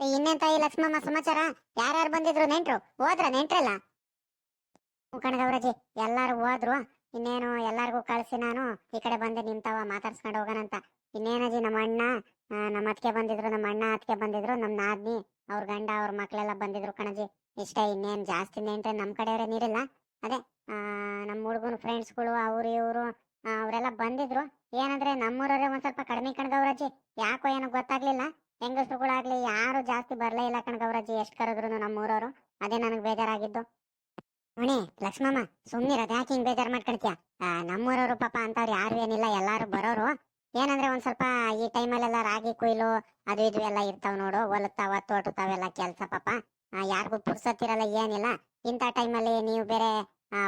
ಇನ್ನೇನ್ ತಾಯಿ ಲಕ್ಷ್ಮಮ್ಮ ಸಮಾಚಾರ? ಯಾರ್ಯಾರು ಬಂದಿದ್ರು ನೆಂಟ್ರು? ಹೋದ್ರ ನೆಂಟ್ರಲ್ಲ? ಕಣಗವ್ರಜಿ ಎಲ್ಲಾರು ಹೋದ್ರು. ಇನ್ನೇನು, ಎಲ್ಲಾರ್ಗೂ ಕಳ್ಸಿ ನಾನು. ಈ ಕಡೆ ಬಂದೆ, ನಿಂತಾವ, ಮಾತಾಡ್ಸ್ಕೊಂಡು ಹೋಗೋಣಂತ. ಇನ್ನೇನಜಿ ನಮ್ಮ ಅಣ್ಣ ನಮ್ಮ ಅತ್ತಿಗೆ ಬಂದಿದ್ರು, ನಮ್ಮ ಅಣ್ಣ ಅತ್ತಿಗೆ ಬಂದಿದ್ರು, ನಮ್ಮ ನಾದ್ನಿ, ಅವ್ರ ಗಂಡ, ಅವ್ರ ಮಕ್ಕಳೆಲ್ಲ ಬಂದಿದ್ರು ಕಣಜಿ. ಇಷ್ಟ, ಇನ್ನೇನ್ ಜಾಸ್ತಿ ನೆಂಟ್ರೆ ನಮ್ ಕಡೆಯವ್ರೆ ನೀರಿಲ್ಲ. ಅದೇ ನಮ್ಮ ಹುಡುಗನ ಫ್ರೆಂಡ್ಸ್ಗಳು ಅವ್ರು ಇವರು ಅವರೆಲ್ಲ ಬಂದಿದ್ರು. ಏನಂದ್ರೆ ನಮ್ಮೂರವ್ರೆ ಒಂದ್ ಸ್ವಲ್ಪ ಕಡಿಮೆ ಕಣ್ಗವ್ರಜ್ಜಿ ಯಾಕೋ ಏನೋ ಗೊತ್ತಾಗ್ಲಿಲ್ಲ. ಹೆಂಗಸ್ರುಗಳಾಗ್ಲಿ ಯಾರು ಜಾಸ್ತಿ ಬರ್ಲೇ ಇಲ್ಲ ಕಣಕವ್ರಜ್ಜಿ ಎಷ್ಟು ಕರೆದ್ರು ನಮ್ಮೂರವ್ರು. ಅದೇ ನನಗ್ ಬೇಜಾರಾಗಿದ್ದು. ಮಣಿ, ಲಕ್ಷ್ಮಮ್ಮ, ಸುಮ್ನಿರೋದ್, ಯಾಕೆ ಹಿಂಗ್ ಬೇಜಾರ್ ಮಾಡ್ಕೊಳ್ತೀಯ? ನಮ್ಮೂರವರು ಪಾಪ ಅಂತವ್ರು ಯಾರು ಏನಿಲ್ಲ, ಎಲ್ಲಾರು ಬರೋರು. ಏನಂದ್ರೆ ಒಂದ್ ಸ್ವಲ್ಪ ಈ ಟೈಮಲ್ಲೆಲ್ಲ ರಾಗಿ ಕುಯ್ಲು, ಅದು ಇದು ಎಲ್ಲ ಇರ್ತಾವ ನೋಡು ಹೊಲತ್ತಾವ ತೋಟತಾವೆಲ್ಲ ಕೆಲ್ಸ ಪಾಪ. ಯಾರಿಗೂ ಪುರ್ಸತ್ತಿರಲ್ಲ ಏನಿಲ್ಲ. ಇಂಥ ಟೈಮಲ್ಲಿ ನೀವು ಬೇರೆ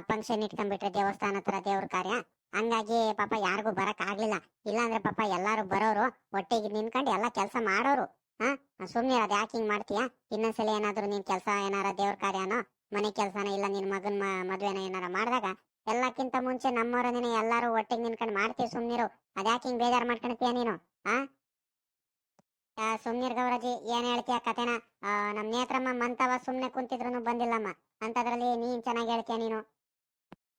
ಫಂಕ್ಷನ್ ಇಟ್ಕೊಂಡ್ಬಿಟ್ರೆ ದೇವಸ್ಥಾನ ಹತ್ರ ದೇವ್ರ ಕಾರ್ಯ. ಹಂಗಾಗಿ ಪಾಪ ಯಾರಿಗೂ ಬರಕ್ ಆಗ್ಲಿಲ್ಲ. ಇಲ್ಲಾಂದ್ರೆ ಪಾಪ ಎಲ್ಲಾರು ಬರೋರು, ಒಟ್ಟಿಗೆ ನಿನ್ಕೊಂಡು ಎಲ್ಲ ಕೆಲಸ ಮಾಡೋರು. ಹಾ, ಸುಮ್ನೆ ಅದ್ ಯಾಕೆ ಹಿಂಗ್ ಮಾಡ್ತೀಯಾ? ಇನ್ನೊಂದ್ಸಲ ಏನಾದ್ರು ನೀನ್ ಕೆಲಸ ಏನಾರ ದೇವ್ರ ಕಾರ್ಯನೋ, ಮನೆ ಕೆಲ್ಸನ, ಇಲ್ಲ ನಿನ್ ಮಗನ್ ಮದ್ವೆನ ಏನಾರ ಮಾಡಿದಾಗ, ಎಲ್ಲಕ್ಕಿಂತ ಮುಂಚೆ ನಮ್ಮವ್ರನ್ನೇ ಎಲ್ಲಾರು ಒಟ್ಟಿಗೆ ನಿನ್ಕೊಂಡು ಮಾಡ್ತೀವಿ ಸುಮ್ನಿರು. ಅದ್ಯಾಕೆ ಹಿಂಗ್ ಬೇಜಾರ್ ಮಾಡ್ಕೊಳ್ತೀಯ ನೀನು? ಆ? ಸುಮ್ನಿರ್ ಗೌರಜಿ, ಏನ್ ಹೇಳ್ತೀಯ ಕತೆನ? ನಮ್ ನೇತ್ರಮ್ಮ ಮಂತವ ಸುಮ್ನೆ ಕುಂತಿದ್ರು ಬಂದಿಲ್ಲಮ್ಮ. ಅಂತದ್ರಲ್ಲಿ ನೀನ್ ಚೆನ್ನಾಗಿ ಹೇಳ್ತೀಯ ನೀನು?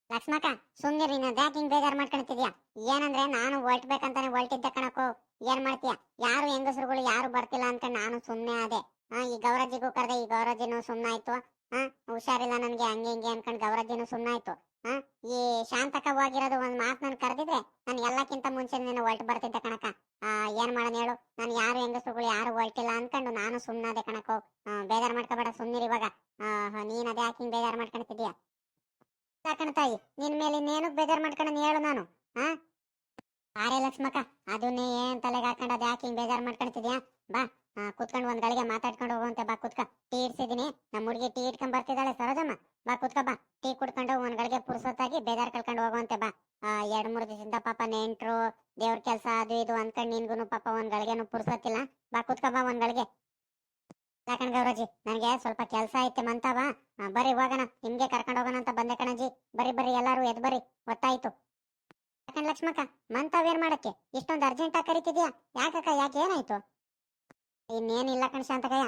ಲಕ್ಷ್ಮಕ್ಕ ಸುಮ್ನಿರಿ ಅದ್ಯಾಕೆ ಹಿಂಗ್ ಬೇಜಾರ್ ಮಾಡ್ಕೊಳ್ತಿದ್ಯಾ? ಏನಂದ್ರೆ ನಾನು ಹೊರಟ್ಬೇಕಂತಾನೆ ಹೊರಟಿದ್ದೆ ಕಣಕೋ ಏನ್ ಮಾಡ್ತೀಯ? ಯಾರು ಹೆಂಗಸರುಗಳು ಯಾರು ಬರ್ತಿಲ್ಲ ಅಂತ ನಾನು ಸುಮ್ನೆ ಆದೆ. ಹಾ ಈ ಗೌರಜಿಗೂ ಕರೆದೆ ಈ ಗೌರಜ್ಜಿನೂ ಸುಮ್ನಾಯ್ತು ಹಾ ಹುಷಾರಿಲ್ಲ ನನ್ಗೆ ಹಂಗೆ ಹಿಂಗೆ ಅನ್ಕೊಂಡ್ ಗೌರಜ್ಜಿನೂ ಸುಮ್ನಾಯ್ತು ಹಾ ಈ ಶಾಂತಕ ಹೋಗಿರೋದು ಒಂದ್ ಮಾತ್ ನನ್ ಕರೆದಿದ್ರೆ ನಾನು ಎಲ್ಲಕ್ಕಿಂತ ಮುಂಚೆ ನೀನು ಹೊರಟು ಬರ್ತಿದ್ದೆ ಕಣಕ ಆ ಏನ್ ಮಾಡೋಣ ಹೇಳು? ನಾನು ಯಾರು ಹೆಂಗಸುಗಳು ಯಾರು ಹೊರಟಿಲ್ಲ ಅನ್ಕೊಂಡು ನಾನು ಸುಮ್ನಾದೆ ಕಣಕೋ ಆ, ಬೇಜಾರ್ ಮಾಡ್ಕೋಬೇಡ ಸುಮ್ನಿರಿ ಇವಾಗ. ನೀನ್ ಅದೇ ಯಾಕೆ ಬೇಜಾರ್ ಮಾಡ್ಕೊಳ್ತಿದ್ಯಾ? ಕಣ ತಾಯಿ, ನಿನ್ ಮೇಲೆ ಇನ್ನೇನು ಬೇಜಾರ್ ಮಾಡ್ಕೊಂಡು ಹೇಳು ನಾನು ಹಾ ಆರೇ ಲಕ್ಷ್ಮಕ್ಕ ಅದನ್ನೇ ಏನ್ ತಲೆಗೆ ಹಾಕೊಂಡು ಅದ್ ಯಾಕೆ ಹಿಂಗ್ ಬೇಜಾರ್ ಮಾಡ್ಕೊಳ್ತಿದ್ಯಾ? ಬಾ ಕುತ್ಕೊಂಡು ಒಂದ್ ಗಳಿಗೆ ಮಾತಾಡ್ಕೊಂಡು ಹೋಗುವಂತೆ ಬಾ ಕುತ್ಕ. ಟೀ ಇಡ್ಸಿದೀನಿ ನಮ್ಮ ಹುಡುಗಿ ಟೀ ಇಟ್ಕೊಂಡ್ ಬರ್ತಿದ್ದಾಳೆ ಸರೋಜಮ್ಮ. ಬಾ ಕುತ್ಕ, ಬಾ. ಟೀ ಕುಡ್ಕೊಂಡು ಒಂದ್ ಗಳಿಗೆ ಪುರ್ಸೊತ್ತಾಗಿ ಬೇಜಾರ್ ಕಳ್ಕೊಂಡು ಹೋಗುವಂತೆ ಬಾ. ಎರಡ್ ಮೂರ್ ದಿವಸದಿಂದ ಪಾಪ ನೆಂಟ್ರು, ದೇವ್ರ ಕೆಲ್ಸ ಅದು ಇದು ಅನ್ಕೊಂಡ್ ನಿನ್ಗುನು ಪಾಪ ಒಂದ್ ಗಳಿಗೆನು ಪುರ್ಸೊತ್ತಿಲ್ಲ. ಬಾ ಕುತ್ಕ, ಬಾ ಒಂದ್ ಗಳಿಗೆ. ಯಾಕಂಡ್ ಗೌರಜಿ ನನಗೆ ಸ್ವಲ್ಪ ಕೆಲಸ ಐತೆ ಮಂತವ ಬರೀ ಹೋಗೋಣ. ನಿಮ್ಗೆ ಕರ್ಕೊಂಡು ಹೋಗೋಣ ಅಂತ ಬಂದೆ ಕಣಜಿ ಬರ್ರಿ ಬರ್ರಿ, ಎಲ್ಲಾರು ಎದ್ ಬರ್ರಿ. ಗೊತ್ತಾಯ್ತು ಯಾಕಂದ್ರೆ ಲಕ್ಷ್ಮಕ್ಕ ಮಂತವೇನ್ ಮಾಡಕ್ಕೆ? ಇಷ್ಟೊಂದು ಅರ್ಜೆಂಟ್ ಆಗಿ ಕರಿತಿದ್ಯಾ? ಯಾಕಕ್ಕ, ಯಾಕೆ ಏನಾಯ್ತು? ಇನ್ನೇನಿಲ್ಲ ಕಣ್ ಶಾಂತಕಯ್ಯ.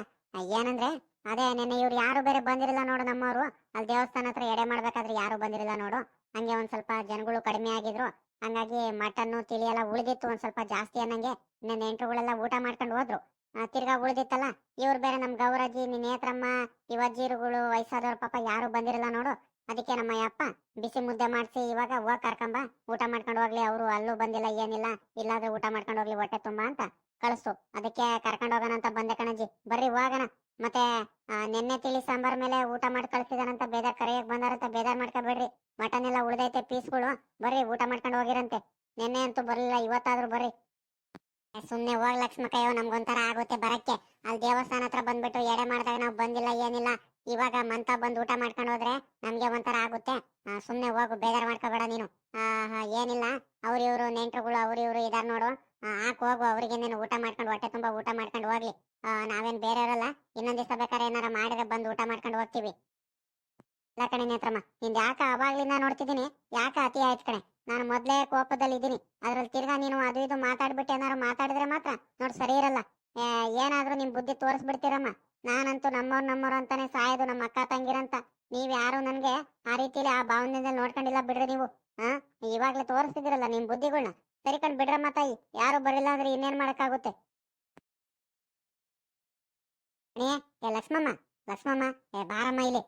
ಏನಂದ್ರೆ, ಅದೇ ನೆನ್ನೆ ಇವ್ರು ಯಾರು ಬೇರೆ ಬಂದಿರಲಿಲ್ಲ ನೋಡು ನಮ್ಮವರು. ಅಲ್ಲಿ ದೇವಸ್ಥಾನ ಹತ್ರ ಎಡೆ ಮಾಡ್ಬೇಕಾದ್ರೆ ಯಾರು ಬಂದಿರಲಿಲ್ಲ ನೋಡು. ಹಂಗೆ ಒಂದ್ ಸ್ವಲ್ಪ ಜನಗಳು ಕಡಿಮೆ ಆಗಿದ್ರು. ಹಂಗಾಗಿ ಮಟನ್ನು, ತಿಳಿ ಎಲ್ಲ ಉಳಿದಿತ್ತು ಒಂದ್ ಸ್ವಲ್ಪ ಜಾಸ್ತಿ ಅನ್ನಂಗೆ. ನೆಂಟ್ರುಗಳೆಲ್ಲ ಊಟ ಮಾಡ್ಕೊಂಡು ಹೋದ್ರು. ತಿರ್ಗಾ ಉಳಿದಿತ್ತಲ್ಲ, ಇವ್ರು ಬೇರೆ ನಮ್ ಗೌರಜ್ಜಿ ನಿನ್ ನೇತ್ರಮ್ಮ ಇವಜ್ಜಿರುಗಳು ವಯಸ್ಸಾದವ್ರ ಪಾಪ ಯಾರು ಬಂದಿರಲ್ಲ ನೋಡು. ಅದಕ್ಕೆ ನಮ್ಮ ಅಪ್ಪ ಬಿಸಿ ಮುದ್ದೆ ಮಾಡಿಸಿ ಇವಾಗ ಹೋಗ್ ಕರ್ಕೊಂಬ, ಊಟ ಮಾಡ್ಕೊಂಡು ಹೋಗ್ಲಿ, ಅವರು ಅಲ್ಲೂ ಬಂದಿಲ್ಲ, ಏನಿಲ್ಲ, ಇಲ್ಲಾದ್ರೂ ಊಟ ಮಾಡ್ಕೊಂಡು ಹೋಗ್ಲಿ, ಹೊಟ್ಟೆ ತುಂಬಾ ಅಂತ ಕಳಿಸ್ತು. ಅದಕ್ಕೆ ಕರ್ಕೊಂಡು ಹೋಗೋಣ ಅಂತ ಬಂದೆ ಕಣಜ್ಜಿ ಬರ್ರಿ ಹೋಗೋಣ. ಮತ್ತೆ ನೆನ್ನೆ ತಿಳಿ ಸಾಂಬಾರ್ ಮೇಲೆ ಊಟ ಮಾಡಿ ಕಳಿಸಿದಾನಂತ ಬೇಜಾರ್ ಕರೆಯಕ್ ಬಂದಾರಂತ ಬೇಜಾರ್ ಮಾಡ್ಕೊಬೇಡ್ರಿ. ಮಟನ್ ಎಲ್ಲ ಉಳ್ದೈತೆ ಪೀಸ್ಗಳು. ಬರ್ರಿ ಊಟ ಮಾಡ್ಕೊಂಡು ಹೋಗಿರಂತೆ. ನೆನ್ನೆ ಅಂತೂ ಬರಲಿಲ್ಲ, ಇವತ್ತಾದ್ರೂ ಬರ್ರಿ. ಏ, ಸುಮ್ನೆ ಹೋಗ್ ಲಕ್ಷ್ಮಕ್ಕಯ್ಯೋ ನಮ್ಗೊಂಥರ ಆಗುತ್ತೆ ಬರಕ್ಕೆ. ಅಲ್ಲಿ ದೇವಸ್ಥಾನ ಹತ್ರ ಬಂದ್ಬಿಟ್ಟು ಎಡೆ ಮಾಡಿದಾಗ ನಾವು ಬಂದಿಲ್ಲ ಏನಿಲ್ಲ. ಇವಾಗ ಮಂತ ಬಂದು ಊಟ ಮಾಡ್ಕೊಂಡು ಹೋದ್ರೆ ನಮ್ಗೆ ಒಂಥರ ಆಗುತ್ತೆ. ಸುಮ್ನೆ ಹೋಗು ಬೇಜಾರ್ ಮಾಡ್ಕೋಬೇಡ ನೀನು. ಏನಿಲ್ಲ. ಅವ್ರ ಇವರು ನೆಂಟ್ರುಗಳು ಅವ್ರ ಇವ್ರು ಇದಾರ ನೋಡು. ಹಾಕ್ ಹೋಗು ಅವ್ರಿಗೆ ನೀನು ಊಟ ಮಾಡ್ಕೊಂಡು ಹೊಟ್ಟೆ ತುಂಬಾ ಊಟ ಮಾಡ್ಕೊಂಡು ಹೋಗ್ಲಿ. ನಾವೇನ್ ನಾವೇನ್ ಇರಲ್ಲ ಇನ್ನೊಂದ್ ದಿವಸ ಬೇಕಾದ್ರೆ ಏನಾರ ಮಾಡಿದ್ರೆ ಬಂದು ಊಟ ಮಾಡ್ಕೊಂಡು ಹೋಗ್ತೀವಿ. ಇಲ್ಲ ಕಣೆ ನೇತ್ರಮ್ಮ ನಿಂದ ಯಾಕ ಅವಾಗ್ಲಿಂದ ನೋಡ್ತಿದ್ದೀನಿ. ಯಾಕ ಅತಿ ಆಯ್ತು ಕಣೆ? ನಾನು ಮೊದಲೇ ಕೋಪದಲ್ಲಿ ಇದ್ದೀನಿ ಅದ್ರಲ್ಲಿ ತಿರ್ಗಾ ನೀನು ಅದು ಇದು ಮಾತಾಡ್ಬಿಟ್ಟು ಏನಾದ್ರು ಮಾತಾಡಿದ್ರೆ ಮಾತ್ರ ನೋಡಿ ಸರಿ ಇರಲ್ಲ. ಏನಾದರೂ ನಿಮ್ಮ ನಿಮ್ ಬುದ್ಧಿ ತೋರಿಸ್ಬಿಡ್ತೀರಮ್ಮ. ನಾನಂತೂ ನಮ್ಮವ್ರು ನಮ್ಮವ್ರು ಅಂತಾನೆ ಸಾಯೋದು ನಮ್ಮ ಅಕ್ಕ ತಂಗಿರಂತ. ನೀವು ಯಾರು ನನಗೆ ಆ ರೀತಿಲಿ ಆ ಭಾವನೆಯಿಂದ ನೋಡ್ಕೊಂಡಿಲ್ಲ ಬಿಡ್ರಿ ನೀವು. ಹಾ? ತೋರಿಸ್ತಿದ್ದೀರಲ್ಲ ನಿಮ್ಮ ಬುದ್ಧಿಗಳನ್ನ ಸರಿ ಕಂಡು ಬಿಡ್ರಮ್ಮ ತಾಯಿ. ಯಾರು ಬರಲಿಲ್ಲ ಅಂದ್ರೆ ಇನ್ನೇನ್ ಮಾಡೋಕ್ಕಾಗುತ್ತೆ? ಏ, ಲಕ್ಷ್ಮಮ್ಮ ಲಕ್ಷ್ಮಮ್ಮ, ಏ, ಬಾರಮ್ಮ ಇಲ್ಲಿ.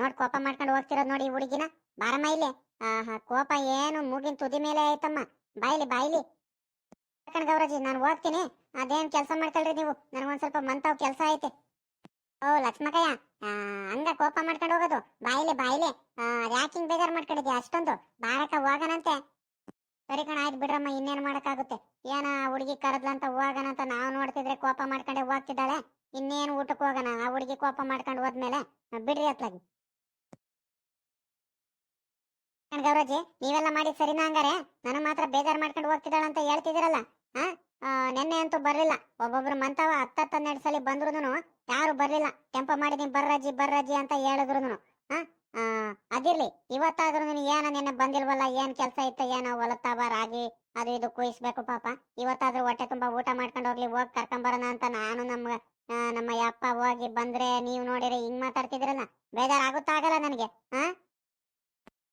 ನೋಡ್ ಕೋಪ ಮಾಡ್ಕೊಂಡು ಹೋಗ್ತಿರೋದು ನೋಡಿ ಹುಡುಗಿನ. ಬಾರಮ್ಮ ಇಲ್ಲಿ. ಆಹಾ, ಕೋಪ ಏನು? ಮೂಗಿನ ತುದಿ ಮೇಲೆ ಆಯ್ತಮ್ಮ. ಬಾಯ್ಲಿ ಬಾಯ್ಲಿ. ಗೌರಜಿ, ನಾನು ಹೋಗ್ತೀನಿ ಅದೇನ್ ಕೆಲಸ ಮಾಡ್ಕೊಳ್ರಿ ನೀವು? ನನಗೊಂದ್ ಸ್ವಲ್ಪ ಮಂತಾವ್ ಕೆಲಸ ಐತೆ. ಓ, ಲಕ್ಷ್ಮಕಯ್ಯ ಹಂಗ ಕೋಪ ಮಾಡ್ಕೊಂಡು ಹೋಗೋದು? ಬಾಯ್ಲಿ ಬಾಯ್ಲಿ. ಯಾಕಿಂಗ್ ಬೇಜಾರ್ ಮಾಡ್ಕೊಂಡಿದ್ಯಾ? ಅಷ್ಟೊಂದು. ಬಾರಕ ಹೋಗನಂತೆ. ಸರಿ ಕಣ, ಆಯ್ತು ಬಿಡ್ರಮ್ಮ, ಇನ್ನೇನ್ ಮಾಡಕ್ಕಾಗುತ್ತೆ? ಏನ ಹುಡುಗಿ ಕರೆದ್ಲಂತ ಹೋಗೋಣ ಅಂತ ನಾವು ನೋಡ್ತಿದ್ರೆ ಕೋಪ ಮಾಡ್ಕೊಂಡೆ ಹೋಗ್ತಿದ್ದಾಳೆ? ಇನ್ನೇನು ಊಟಕ್ಕೆ ಹೋಗೋಣ ಆ ಹುಡುಗಿ ಕೋಪ ಮಾಡ್ಕೊಂಡು ಹೋದ್ಮೇಲೆ? ಬಿಡ್ರಿ ಅತ್ಲಾಗಿ. ಗೌರಜ್ಜಿ, ನೀವೆಲ್ಲ ಮಾಡಿ ಸರಿನಾ ಹಂಗಾರೆ? ನನ್ನ ಮಾತ್ರ ಬೇಜಾರ್ ಮಾಡ್ಕೊಂಡು ಹೋಗ್ತಿದ್ದಾಳ ಅಂತ ಹೇಳ್ತಿದಿರಲ್ಲ ನೆನ್ನೆ ಅಂತೂ ಬರ್ಲಿಲ್ಲ. ಒಬ್ಬೊಬ್ರು ಮಂತವ ಹತ್ತ ಹನ್ನೆರಡು ಸಲ ಬಂದ್ರು ಯಾರು ಬರ್ಲಿಲ್ಲ. ಟೆಂಪ ಮಾಡಿದೀನಿ ಬರ್ರಜ್ಜಿ ಬರ್ರಜ್ಜಿ ಅಂತ ಹೇಳಿದ್ರು ಅದಿರ್ಲಿ. ಇವತ್ತಾದ್ರೂ ಏನ ನೆನ್ನೆ ಬಂದಿಲ್ವಲ್ಲ? ಏನ್ ಕೆಲ್ಸ ಇತ್ತು? ಏನೋ ಹೊಲತ್ತಾವ ರಾಗಿ, ಅದು ಇದು ಕುಯಿಸ್ಬೇಕು ಪಾಪ. ಇವತ್ತಾದ್ರೂ ಹೊಟ್ಟೆ ತುಂಬಾ ಊಟ ಮಾಡ್ಕೊಂಡು ಹೋಗ್ಲಿ, ಹೋಗಿ ಕರ್ಕೊಂಬರೋಣ ಅಂತ ನಾನು ನಮ್ಮ ನಮ್ಮ ಅಪ್ಪ ಹೋಗಿ ಬಂದ್ರೆ ನೀವು ನೋಡಿರಿ, ಹಿಂಗ್ ಮಾತಾಡ್ತಿದ್ರಲ್ಲ ಬೇಜಾರ್ ಆಗಲ್ಲ ನನಗೆ? ಹಾ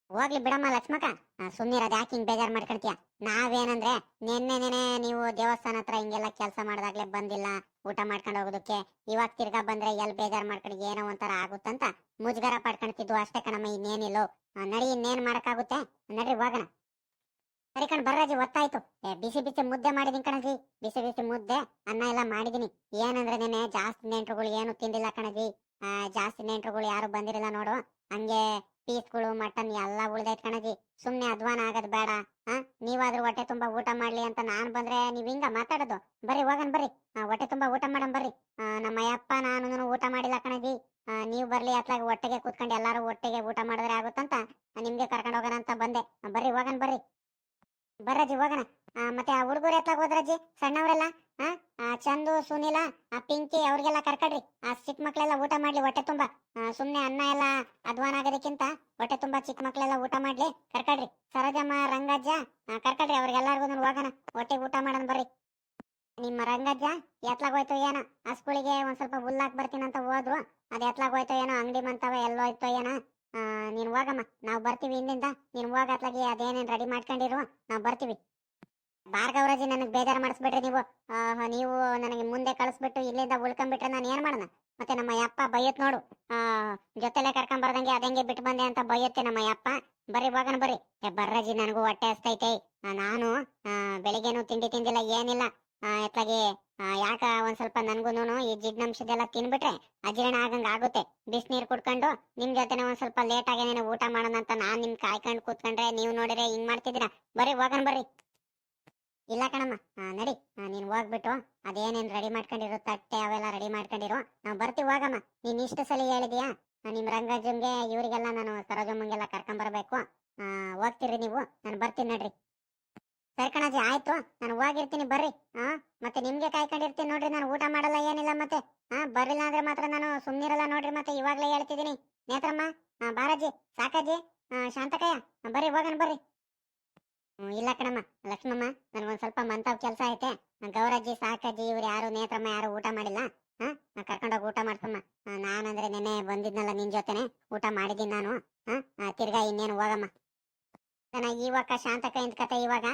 ಹೋಗ್ಲಿ ಬಿಡಮ್ಮ ಲಕ್ಷ್ಮಕ್ಕ. ಸುಮ್ಮನಿರೋದು ಯಾಕೆ ಹಿಂಗ್ ಬೇಜಾರ್ ಮಾಡ್ಕೊಳ್ತೀಯ? ನಾವೇನಂದ್ರೆ ನಿನ್ನೆ ನೆನೆ ನೀವು ದೇವಸ್ಥಾನ ಹತ್ರ ಹಿಂಗೆಲ್ಲ ಕೆಲಸ ಮಾಡ್ದಾಗ್ಲೇ ಬಂದಿಲ್ಲ ಊಟ ಮಾಡ್ಕೊಂಡು ಹೋಗೋದಕ್ಕೆ. ಇವಾಗ ತಿರ್ಗಾ ಬಂದ್ರೆ ಎಲ್ ಬೇಜಾರ್ ಮಾಡ್ಕೊಂಡು ಏನೋ ಒಂಥರ ಆಗುತ್ತಂತ ಮುಜುಗರ ಪಡ್ಕೊಂತಿದ್ವು ಅಷ್ಟೇ ಕಣಮ್ಮ, ಇನ್ನೇನಿಲ್ಲೋ. ನಡಿ, ಇನ್ನೇನ್ ಮಾಡಕ್ಕಾಗುತ್ತೆ? ನಡ್ರಿ, ಹೋಗೋಣ. ಸರಿ ಕಣ್, ಬರ್ರಾಜಿ ಒತ್ತಾಯ್ತು ಬಿಸಿ ಬಿಸಿ ಮುದ್ದೆ ಮಾಡಿದೀನಿ ಕಣಜಿ, ಬಿಸಿ ಬಿಸಿ ಮುದ್ದೆ, ಅನ್ನ ಎಲ್ಲ ಮಾಡಿದೀನಿ. ಏನಂದ್ರೆ ನೆನೆ ಜಾಸ್ತಿ ನೆಂಟ್ರುಗಳು ಏನು ತಿಂದಿಲ್ಲ ಕಣಜಿ. ಜಾಸ್ತಿ ನೆಂಟ್ರುಗಳು ಯಾರು ಬಂದಿರಲ್ಲ ನೋಡು. ಹಂಗೆ ಪೀಸ್ಗಳು ಮಟನ್ ಎಲ್ಲ ಉಳ್ದೈತ್ ಕಣಜಿ. ಸುಮ್ನೆ ಅಧ್ವಾನ ಆಗದ್ ಬೇಡ. ಹಾ ನೀವಾದ್ರೂ ಹೊಟ್ಟೆ ತುಂಬಾ ಊಟ ಮಾಡ್ಲಿ ಅಂತ ನಾನ್ ಬಂದ್ರೆ ನೀವ್ ಹಿಂಗ ಮಾತಾಡೋದು. ಬರ್ರಿ ಹೋಗನ್ ಬರ್ರಿ. ಆ, ಹೊಟ್ಟೆ ತುಂಬಾ ಊಟ ಮಾಡಮ್ ಬರ್ರಿ. ಆ, ನಮ್ಮ ಯಪ್ಪ ನಾನು ಊಟ ಮಾಡಿಲ್ಲ ಕಣಜಿ. ನೀವು ಬರ್ಲಿ ಅತ್ಲಾಗ ಒಟ್ಟಿಗೆ ಕೂತ್ಕೊಂಡು ಎಲ್ಲಾರು ಒಟ್ಟಿಗೆ ಊಟ ಮಾಡಿದ್ರೆ ಆಗುತ್ತಂತ ಆ, ನಿಮ್ಗೆ ಕರ್ಕೊಂಡು ಹೋಗೋಣ ಅಂತ ಬಂದೆ. ಆ, ಬರ್ರಿ ಹೋಗನ್ ಬರ್ರಿ. ಬರ್ರಜ್ಜಿ, ಹೋಗೋಣ. ಮತ್ತೆ ಆ ಹುಡುಗರು ಎತ್ತಾಗ ಹೋದ್ರಜ್ಜಿ, ಸಣ್ಣವರೆಲ್ಲ, ಆ ಚಂದು, ಸುನಿಲ, ಆ ಪಿಂಕಿ, ಅವ್ರಿಗೆಲ್ಲ ಕರ್ಕಡ್ರಿ. ಆ ಚಿಕ್ಕ ಮಕ್ಳೆಲ್ಲ ಊಟ ಮಾಡ್ಲಿ, ಹೊಟ್ಟೆ ತುಂಬಾ. ಸುಮ್ನೆ ಅನ್ನ ಎಲ್ಲ ಅಧ್ವಾನ ಆಗೋದಕ್ಕಿಂತ ಹೊಟ್ಟೆ ತುಂಬಾ ಚಿಕ್ಕ ಮಕ್ಳೆಲ್ಲ ಊಟ ಮಾಡ್ಲಿ, ಕರ್ಕಡ್ರಿ. ಸರೋಜಮ್ಮ, ರಂಗಜ್ಜ ಕರ್ಕಡ್ರಿ, ಅವ್ರಿಗೆಲ್ಲರಿಗೂ ಹೋಗೋಣ. ಹೊಟ್ಟೆಗೆ ಊಟ ಮಾಡೋಣ ಬರ್ರಿ. ನಿಮ್ಮ ರಂಗಜ್ಜ ಎತ್ಲಾಗ ಹೋಯ್ತು ಏನೋ? ಆ ಸ್ಕೂಲಿಗೆ ಒಂದ್ ಸ್ವಲ್ಪ ಹುಲ್ಲಾಕ್ ಬರ್ತೀನಂತ ಹೋದ್ರು. ಅದ್ ಎತ್ಲಾಗ ಹೋಯ್ತು ಏನೋ? ಅಂಗಡಿ ಮಂತವ ಎಲ್ಲೋಯ್ತು ಏನ? ನೀನ್ ಹೋಗಮ್ಮ. ನಾವು ಬರ್ತೀವಿ ಹಿಂದಿಂದ. ನೀನು ಹೋಗ ಅದೇನೇನು ರೆಡಿ ಮಾಡ್ಕೊಂಡಿರುವ ನಾವು ಬರ್ತೀವಿ. ಭಾರ್ಗವರಾಜಿ ನನಗೆ ಬೇಜಾರು ಮಾಡಿಸ್ಬಿಟ್ರಿ ನೀವು. ನೀವು ನನಗೆ ಮುಂದೆ ಕಳಿಸ್ಬಿಟ್ಟು ಇಲ್ಲಿಂದ ಉಳ್ಕೊಂಡ್ಬಿಟ್ರೆ ನಾನು ಏನು ಮಾಡೋಣ? ಮತ್ತೆ ನಮ್ಮ ಯಪ್ಪ ಬೈಯತ್ ನೋಡು. ಜೊತೆಲೆ ಕರ್ಕೊಂಡ್ ಬರ್ದಂಗೆ ಅದಂಗೆ ಬಿಟ್ಟು ಬಂದೆ ಅಂತ ಬೈಯತ್ತೆ ನಮ್ಮ ಯಪ್ಪ. ಬರ್ರಿ, ಹೋಗೋಣ ಬರ್ರಿ. ಬರ್ರಜಿ, ನನಗೂ ಹೊಟ್ಟೆ ಹಸ್ತೈತೆ. ನಾನು ಬೆಳಿಗ್ಗೆನೂ ತಿಂಡಿ ತಿಂದಿಲ್ಲ, ಏನಿಲ್ಲ. ಎತ್ಲಾಗಿ ಯಾಕ ಒಂದ್ ಸ್ವಲ್ಪ ನನ್ಗೂನು ಈ ಜಿಡ್ನಂಶದೆಲ್ಲ ತಿನ್ಬಿಟ್ರೆ ಅಜೀರ್ಣ ಆಗಂಗ ಆಗುತ್ತೆ. ಬಿಸಿನೀರ್ ಕುಡ್ಕೊಂಡು ನಿಮ್ ಜೊತೆನೆ ಒಂದ್ ಸ್ವಲ್ಪ ಲೇಟ್ ಆಗೇನೆ ಊಟ ಮಾಡೋಣ ಅಂತ ನಾನ್ ನಿಮ್ ಕಾಯ್ಕೊಂಡ್ ಕೂತ್ಕೊಂಡ್ರೆ ನೀವು ನೋಡಿದ್ರೆ ಹಿಂಗ್ ಮಾಡ್ತಿದ್ದೀರಾ? ಬರೀ ಹೋಗನ್ ಬರ್ರಿ. ಇಲ್ಲ ಕಣಮ್ಮ. ನಡಿ. ನೀನ್ ಹೋಗ್ಬಿಟ್ಟು ಅದೇನೇನ್ ರೆಡಿ ಮಾಡ್ಕೊಂಡಿರೋ ತಟ್ಟೆ ಅವೆಲ್ಲ ರೆಡಿ ಮಾಡ್ಕೊಂಡಿರೋ, ನಾವ್ ಬರ್ತೀವಿ, ಹೋಗಮ್ಮ. ನೀನ್ ಇಷ್ಟು ಸಲ ಹೇಳಿದ್ಯಾ? ನಿಮ್ ರಂಗಜುಂಗೆ ಇವರಿಗೆಲ್ಲ ನಾನು ಸರೋಜಮ್ಮಂಗೆಲ್ಲ ಕರ್ಕೊಂಡ್ ಬರ್ಬೇಕು ಹೋಗ್ತೀರಿ ನೀವು. ನಾನು ಬರ್ತೀನಿ ನಡ್ರಿ. ಸರಿ ಆಯ್ತು. ನಾನು ಹೋಗಿರ್ತೀನಿ ಬರ್ರಿ. ಹಾ ಮತ್ತೆ ನಿಮ್ಗೆ ಕಾಯ್ಕೊಂಡಿರ್ತೀನಿ ನೋಡ್ರಿ ನಾನು ಊಟ ಮಾಡಲ್ಲ ಏನಿಲ್ಲ ಮತ್ತೆ. ಹಾ ಬರ್ಲಿಲ್ಲ ಅಂದ್ರೆ ಮಾತ್ರ ನಾನು ಸುಮ್ನಿರಲ್ಲ ನೋಡ್ರಿ ಮತ್ತೆ ಇವಾಗ್ಲೇ ಹೇಳ್ತಿದ್ದೀನಿ. ನೇತ್ರಮ್ಮ ಬಾರಾಜಿ ಸಾಕಾಜಿ ಶಾಂತಕಯ್ಯ ಬರ್ರಿ ಹೋಗನ್ ಬರ್ರಿ. ಇಲ್ಲ ಕಣಮ್ಮ ಲಕ್ಷ್ಮಮ್ಮ ನನ್ಗೊಂದ್ ಸ್ವಲ್ಪ ಮಂತಾವ್ ಕೆಲಸ ಐತೆ. ಗೌರಾಜಿ ಸಾಕಾಜಿ ಇವ್ರು ಯಾರು ನೇತ್ರಮ್ಮ ಯಾರು ಊಟ ಮಾಡಿಲ್ಲ? ಹಾ ಕರ್ಕೊಂಡೋಗಿ ಊಟ ಮಾಡ್ಸಮ್ಮ ಆ, ನಾನಂದ್ರೆ ನೆನೆ ಬಂದಿದ್ನಲ್ಲ ನಿನ್ ಜೊತೆನೆ ಊಟ ಮಾಡಿದ್ದೀನಿ ನಾನು. ಹಾ ತಿರ್ಗಾ ಇನ್ನೇನು ಹೋಗಮ್ಮ. ಇವಾಗ ಶಾಂತಕ ಇಂದ ಕತೆ ಇವಾಗ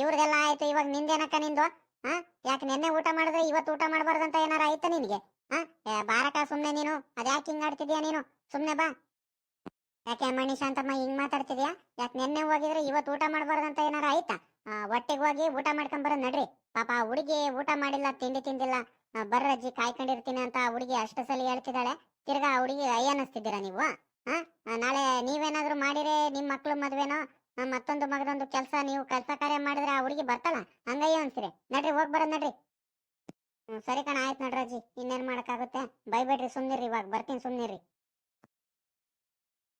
ಇವ್ರದೆಲ್ಲ ಆಯ್ತು, ಇವಾಗ ನಿಂದೇನಕ್ಕ ನಿಂದು? ಹಾ ಯಾಕೆ ನಿನ್ನೆ ಊಟ ಮಾಡಿದ್ರೆ ಇವತ್ತು ಊಟ ಮಾಡಬಾರ್ದಂತ ಏನಾರ ಆಯ್ತಾ ನಿನಗೆ? ಹಾ ಬಾರಕ ಸುಮ್ನೆ ನೀನು. ಅದ್ಯಾಕೆ ಹಿಂಗ್ ಆಡ್ತಿದ್ಯಾ ನೀನು? ಸುಮ್ನೆ ಬಾ. ಯಾಕೆ ಮಣಿ ಶಾಂತಮ್ಮ ಹಿಂಗ್ ಮಾತಾಡ್ತಿದ್ಯಾ? ಯಾಕೆ ನಿನ್ನೆ ಹೋಗಿದ್ರೆ ಇವತ್ತು ಊಟ ಮಾಡಬಾರ್ದಂತ ಏನಾರ ಆಯ್ತಾ? ಹೊಟ್ಟೆಗೆ ಹೋಗಿ ಊಟ ಮಾಡ್ಕೊಂಡ್ ಬರೋದ್ ನಡ್ರಿ. ಪಾಪ ಹುಡುಗಿ ಊಟ ಮಾಡಿಲ್ಲ, ತಿಂಡಿ ತಿಂದಿಲ್ಲ. ಬರ್ರಜ್ಜಿ ಕಾಯ್ಕೊಂಡಿರ್ತೀನಿ ಅಂತ ಹುಡುಗಿ ಅಷ್ಟು ಸಲ ಹೇಳ್ತಿದ್ದಾಳೆ. ತಿರ್ಗಾ ಹುಡುಗಿ ಅಯ್ಯ ಅನ್ನಿಸ್ತಿದ್ದೀರಾ ನೀವು ಹಾ ನಾಳೆ ನೀವೇನಾದ್ರೂ ಮಾಡಿರೇ ನಿಮ್ ಮಕ್ಳು ಮದ್ವೆನೋ? ಮತ್ತೊಂದು ಮಗದೊಂದು ಕೆಲಸ ನೀವು ಕೆಲಸ ಕಾರ್ಯ ಮಾಡಿದ್ರೆ ಆ ಹುಡುಗಿ ಬರ್ತಾಳ? ಹಂಗಯ್ಯ ಅನ್ಸಿರಿ. ನಡ್ರಿ ಹೋಗಿ ಬರೋದ್ ನಡ್ರಿ. ಸರಿ ಕಣ ಆಯ್ತು ನಡ್ರಾಜಿ ಇನ್ನೇನ್ ಮಾಡಕ್ಕಾಗುತ್ತೆ? ಬೈಬೇಡ್ರಿ ಸುಮ್ನಿರಿ ಇವಾಗ. ಬರ್ತೀನಿ ಸುಮ್ನಿರಿ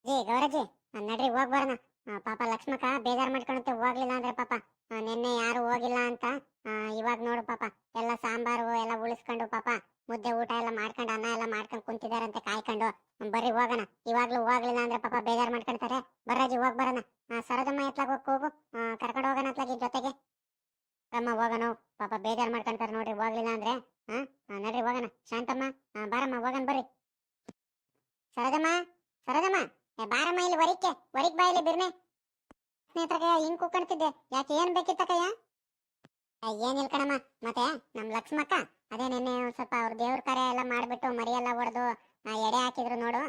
ಜಿ ಗೌರಜ್ಜಿ ಆ, ನಡ್ರಿ ಹೋಗ್ ಬರೋಣ. ಪಾಪ ಲಕ್ಷ್ಮಕ್ಕ ಬೇಜಾರ್ ಮಾಡ್ಕೊಳುತ್ತೆ ಹೋಗ್ಲಿಲ್ಲ ಅಂದ್ರೆ ಪಾಪ ನಿನ್ನೆ ಯಾರು ಹೋಗಿಲ್ಲ ಅಂತ ಇವಾಗ ನೋಡು ಪಾಪ ಎಲ್ಲ ಸಾಂಬಾರು ಎಲ್ಲ ಉಳಿಸ್ಕೊಂಡು ಪಾಪ ಮುದ್ದೆ ಊಟ ಎಲ್ಲ ಮಾಡ್ಕೊಂಡು ಅನ್ನ ಎಲ್ಲ ಮಾಡ್ಕೊಂಡು ಕುಂತಿದಾರಂತೆ ಕಾಯ್ಕೊಂಡು ಬರ್ರಿ ಹೋಗೋಣ. ಇವಾಗ್ಲೂ ಹೋಗ್ಲಿಲ್ಲ ಅಂದ್ರೆ ಪಾಪ ಬೇಜಾರ್ ಮಾಡ್ಕೊಂತಾರೆ ಬರ್ರಾಜಿ ಹೋಗ್ ಬರೋಣ. ಆ, ಸರೋಜಮ್ಮ ಎತ್ಲಾಗ ಹೋಗ್ ಹೋಗು ಕರ್ಕೊಂಡು ಹೋಗೋಣ ಅತ್ಲಾಗಿ ಜೊತೆಗೆ. ಅಮ್ಮ ಹೋಗೋಣ ಪಾಪ ಬೇಜಾರ್ ಮಾಡ್ಕೊಂತಾರೆ ನೋಡ್ರಿ ಹೋಗ್ಲಿಲ್ಲ ಅಂದ್ರೆ. ಹಾ ನಡ್ರಿ ಹೋಗೋಣ. ಶಾಂತಮ್ಮ ಬಾರಮ್ಮ ಹೋಗೋಣ ಬರ್ರಿ. ಸರದಮ್ಮ ಸರದಮ್ಮ ಏ, ಬಾರಮ್ಮ ಇಲ್ಲಿ ಹೊರಿಕೆ ವರಿಕ್ ಬಾ ಇಲ್ಲಿ ಬಿರ್ನೆ. ಸ್ನೇಹಿತರಿಗೆ ಹಿಂಗ್ ಕೂಕೊಂಡ್ತಿದ್ದೆ ಯಾಕೆ ಏನ್ ಬೇಕಿತ್ತಕಯ್ಯ ಏ, ಏನಿಲ್ಲ ಕಣಮ್ಮ. ಮತ್ತೆ ನಮ್ ಲಕ್ಷ್ಮಕ್ಕ ಅದೇ ನಿನ್ನೆ ಸ್ವಲ್ಪ ಅವ್ರ ದೇವ್ರ ಕಾರ್ಯ ಎಲ್ಲ ಮಾಡ್ಬಿಟ್ಟು ಮರಿ ಎಲ್ಲ ಹೊಡೆದು ಎಡೆ ಹಾಕಿದ್ರು ನೋಡು.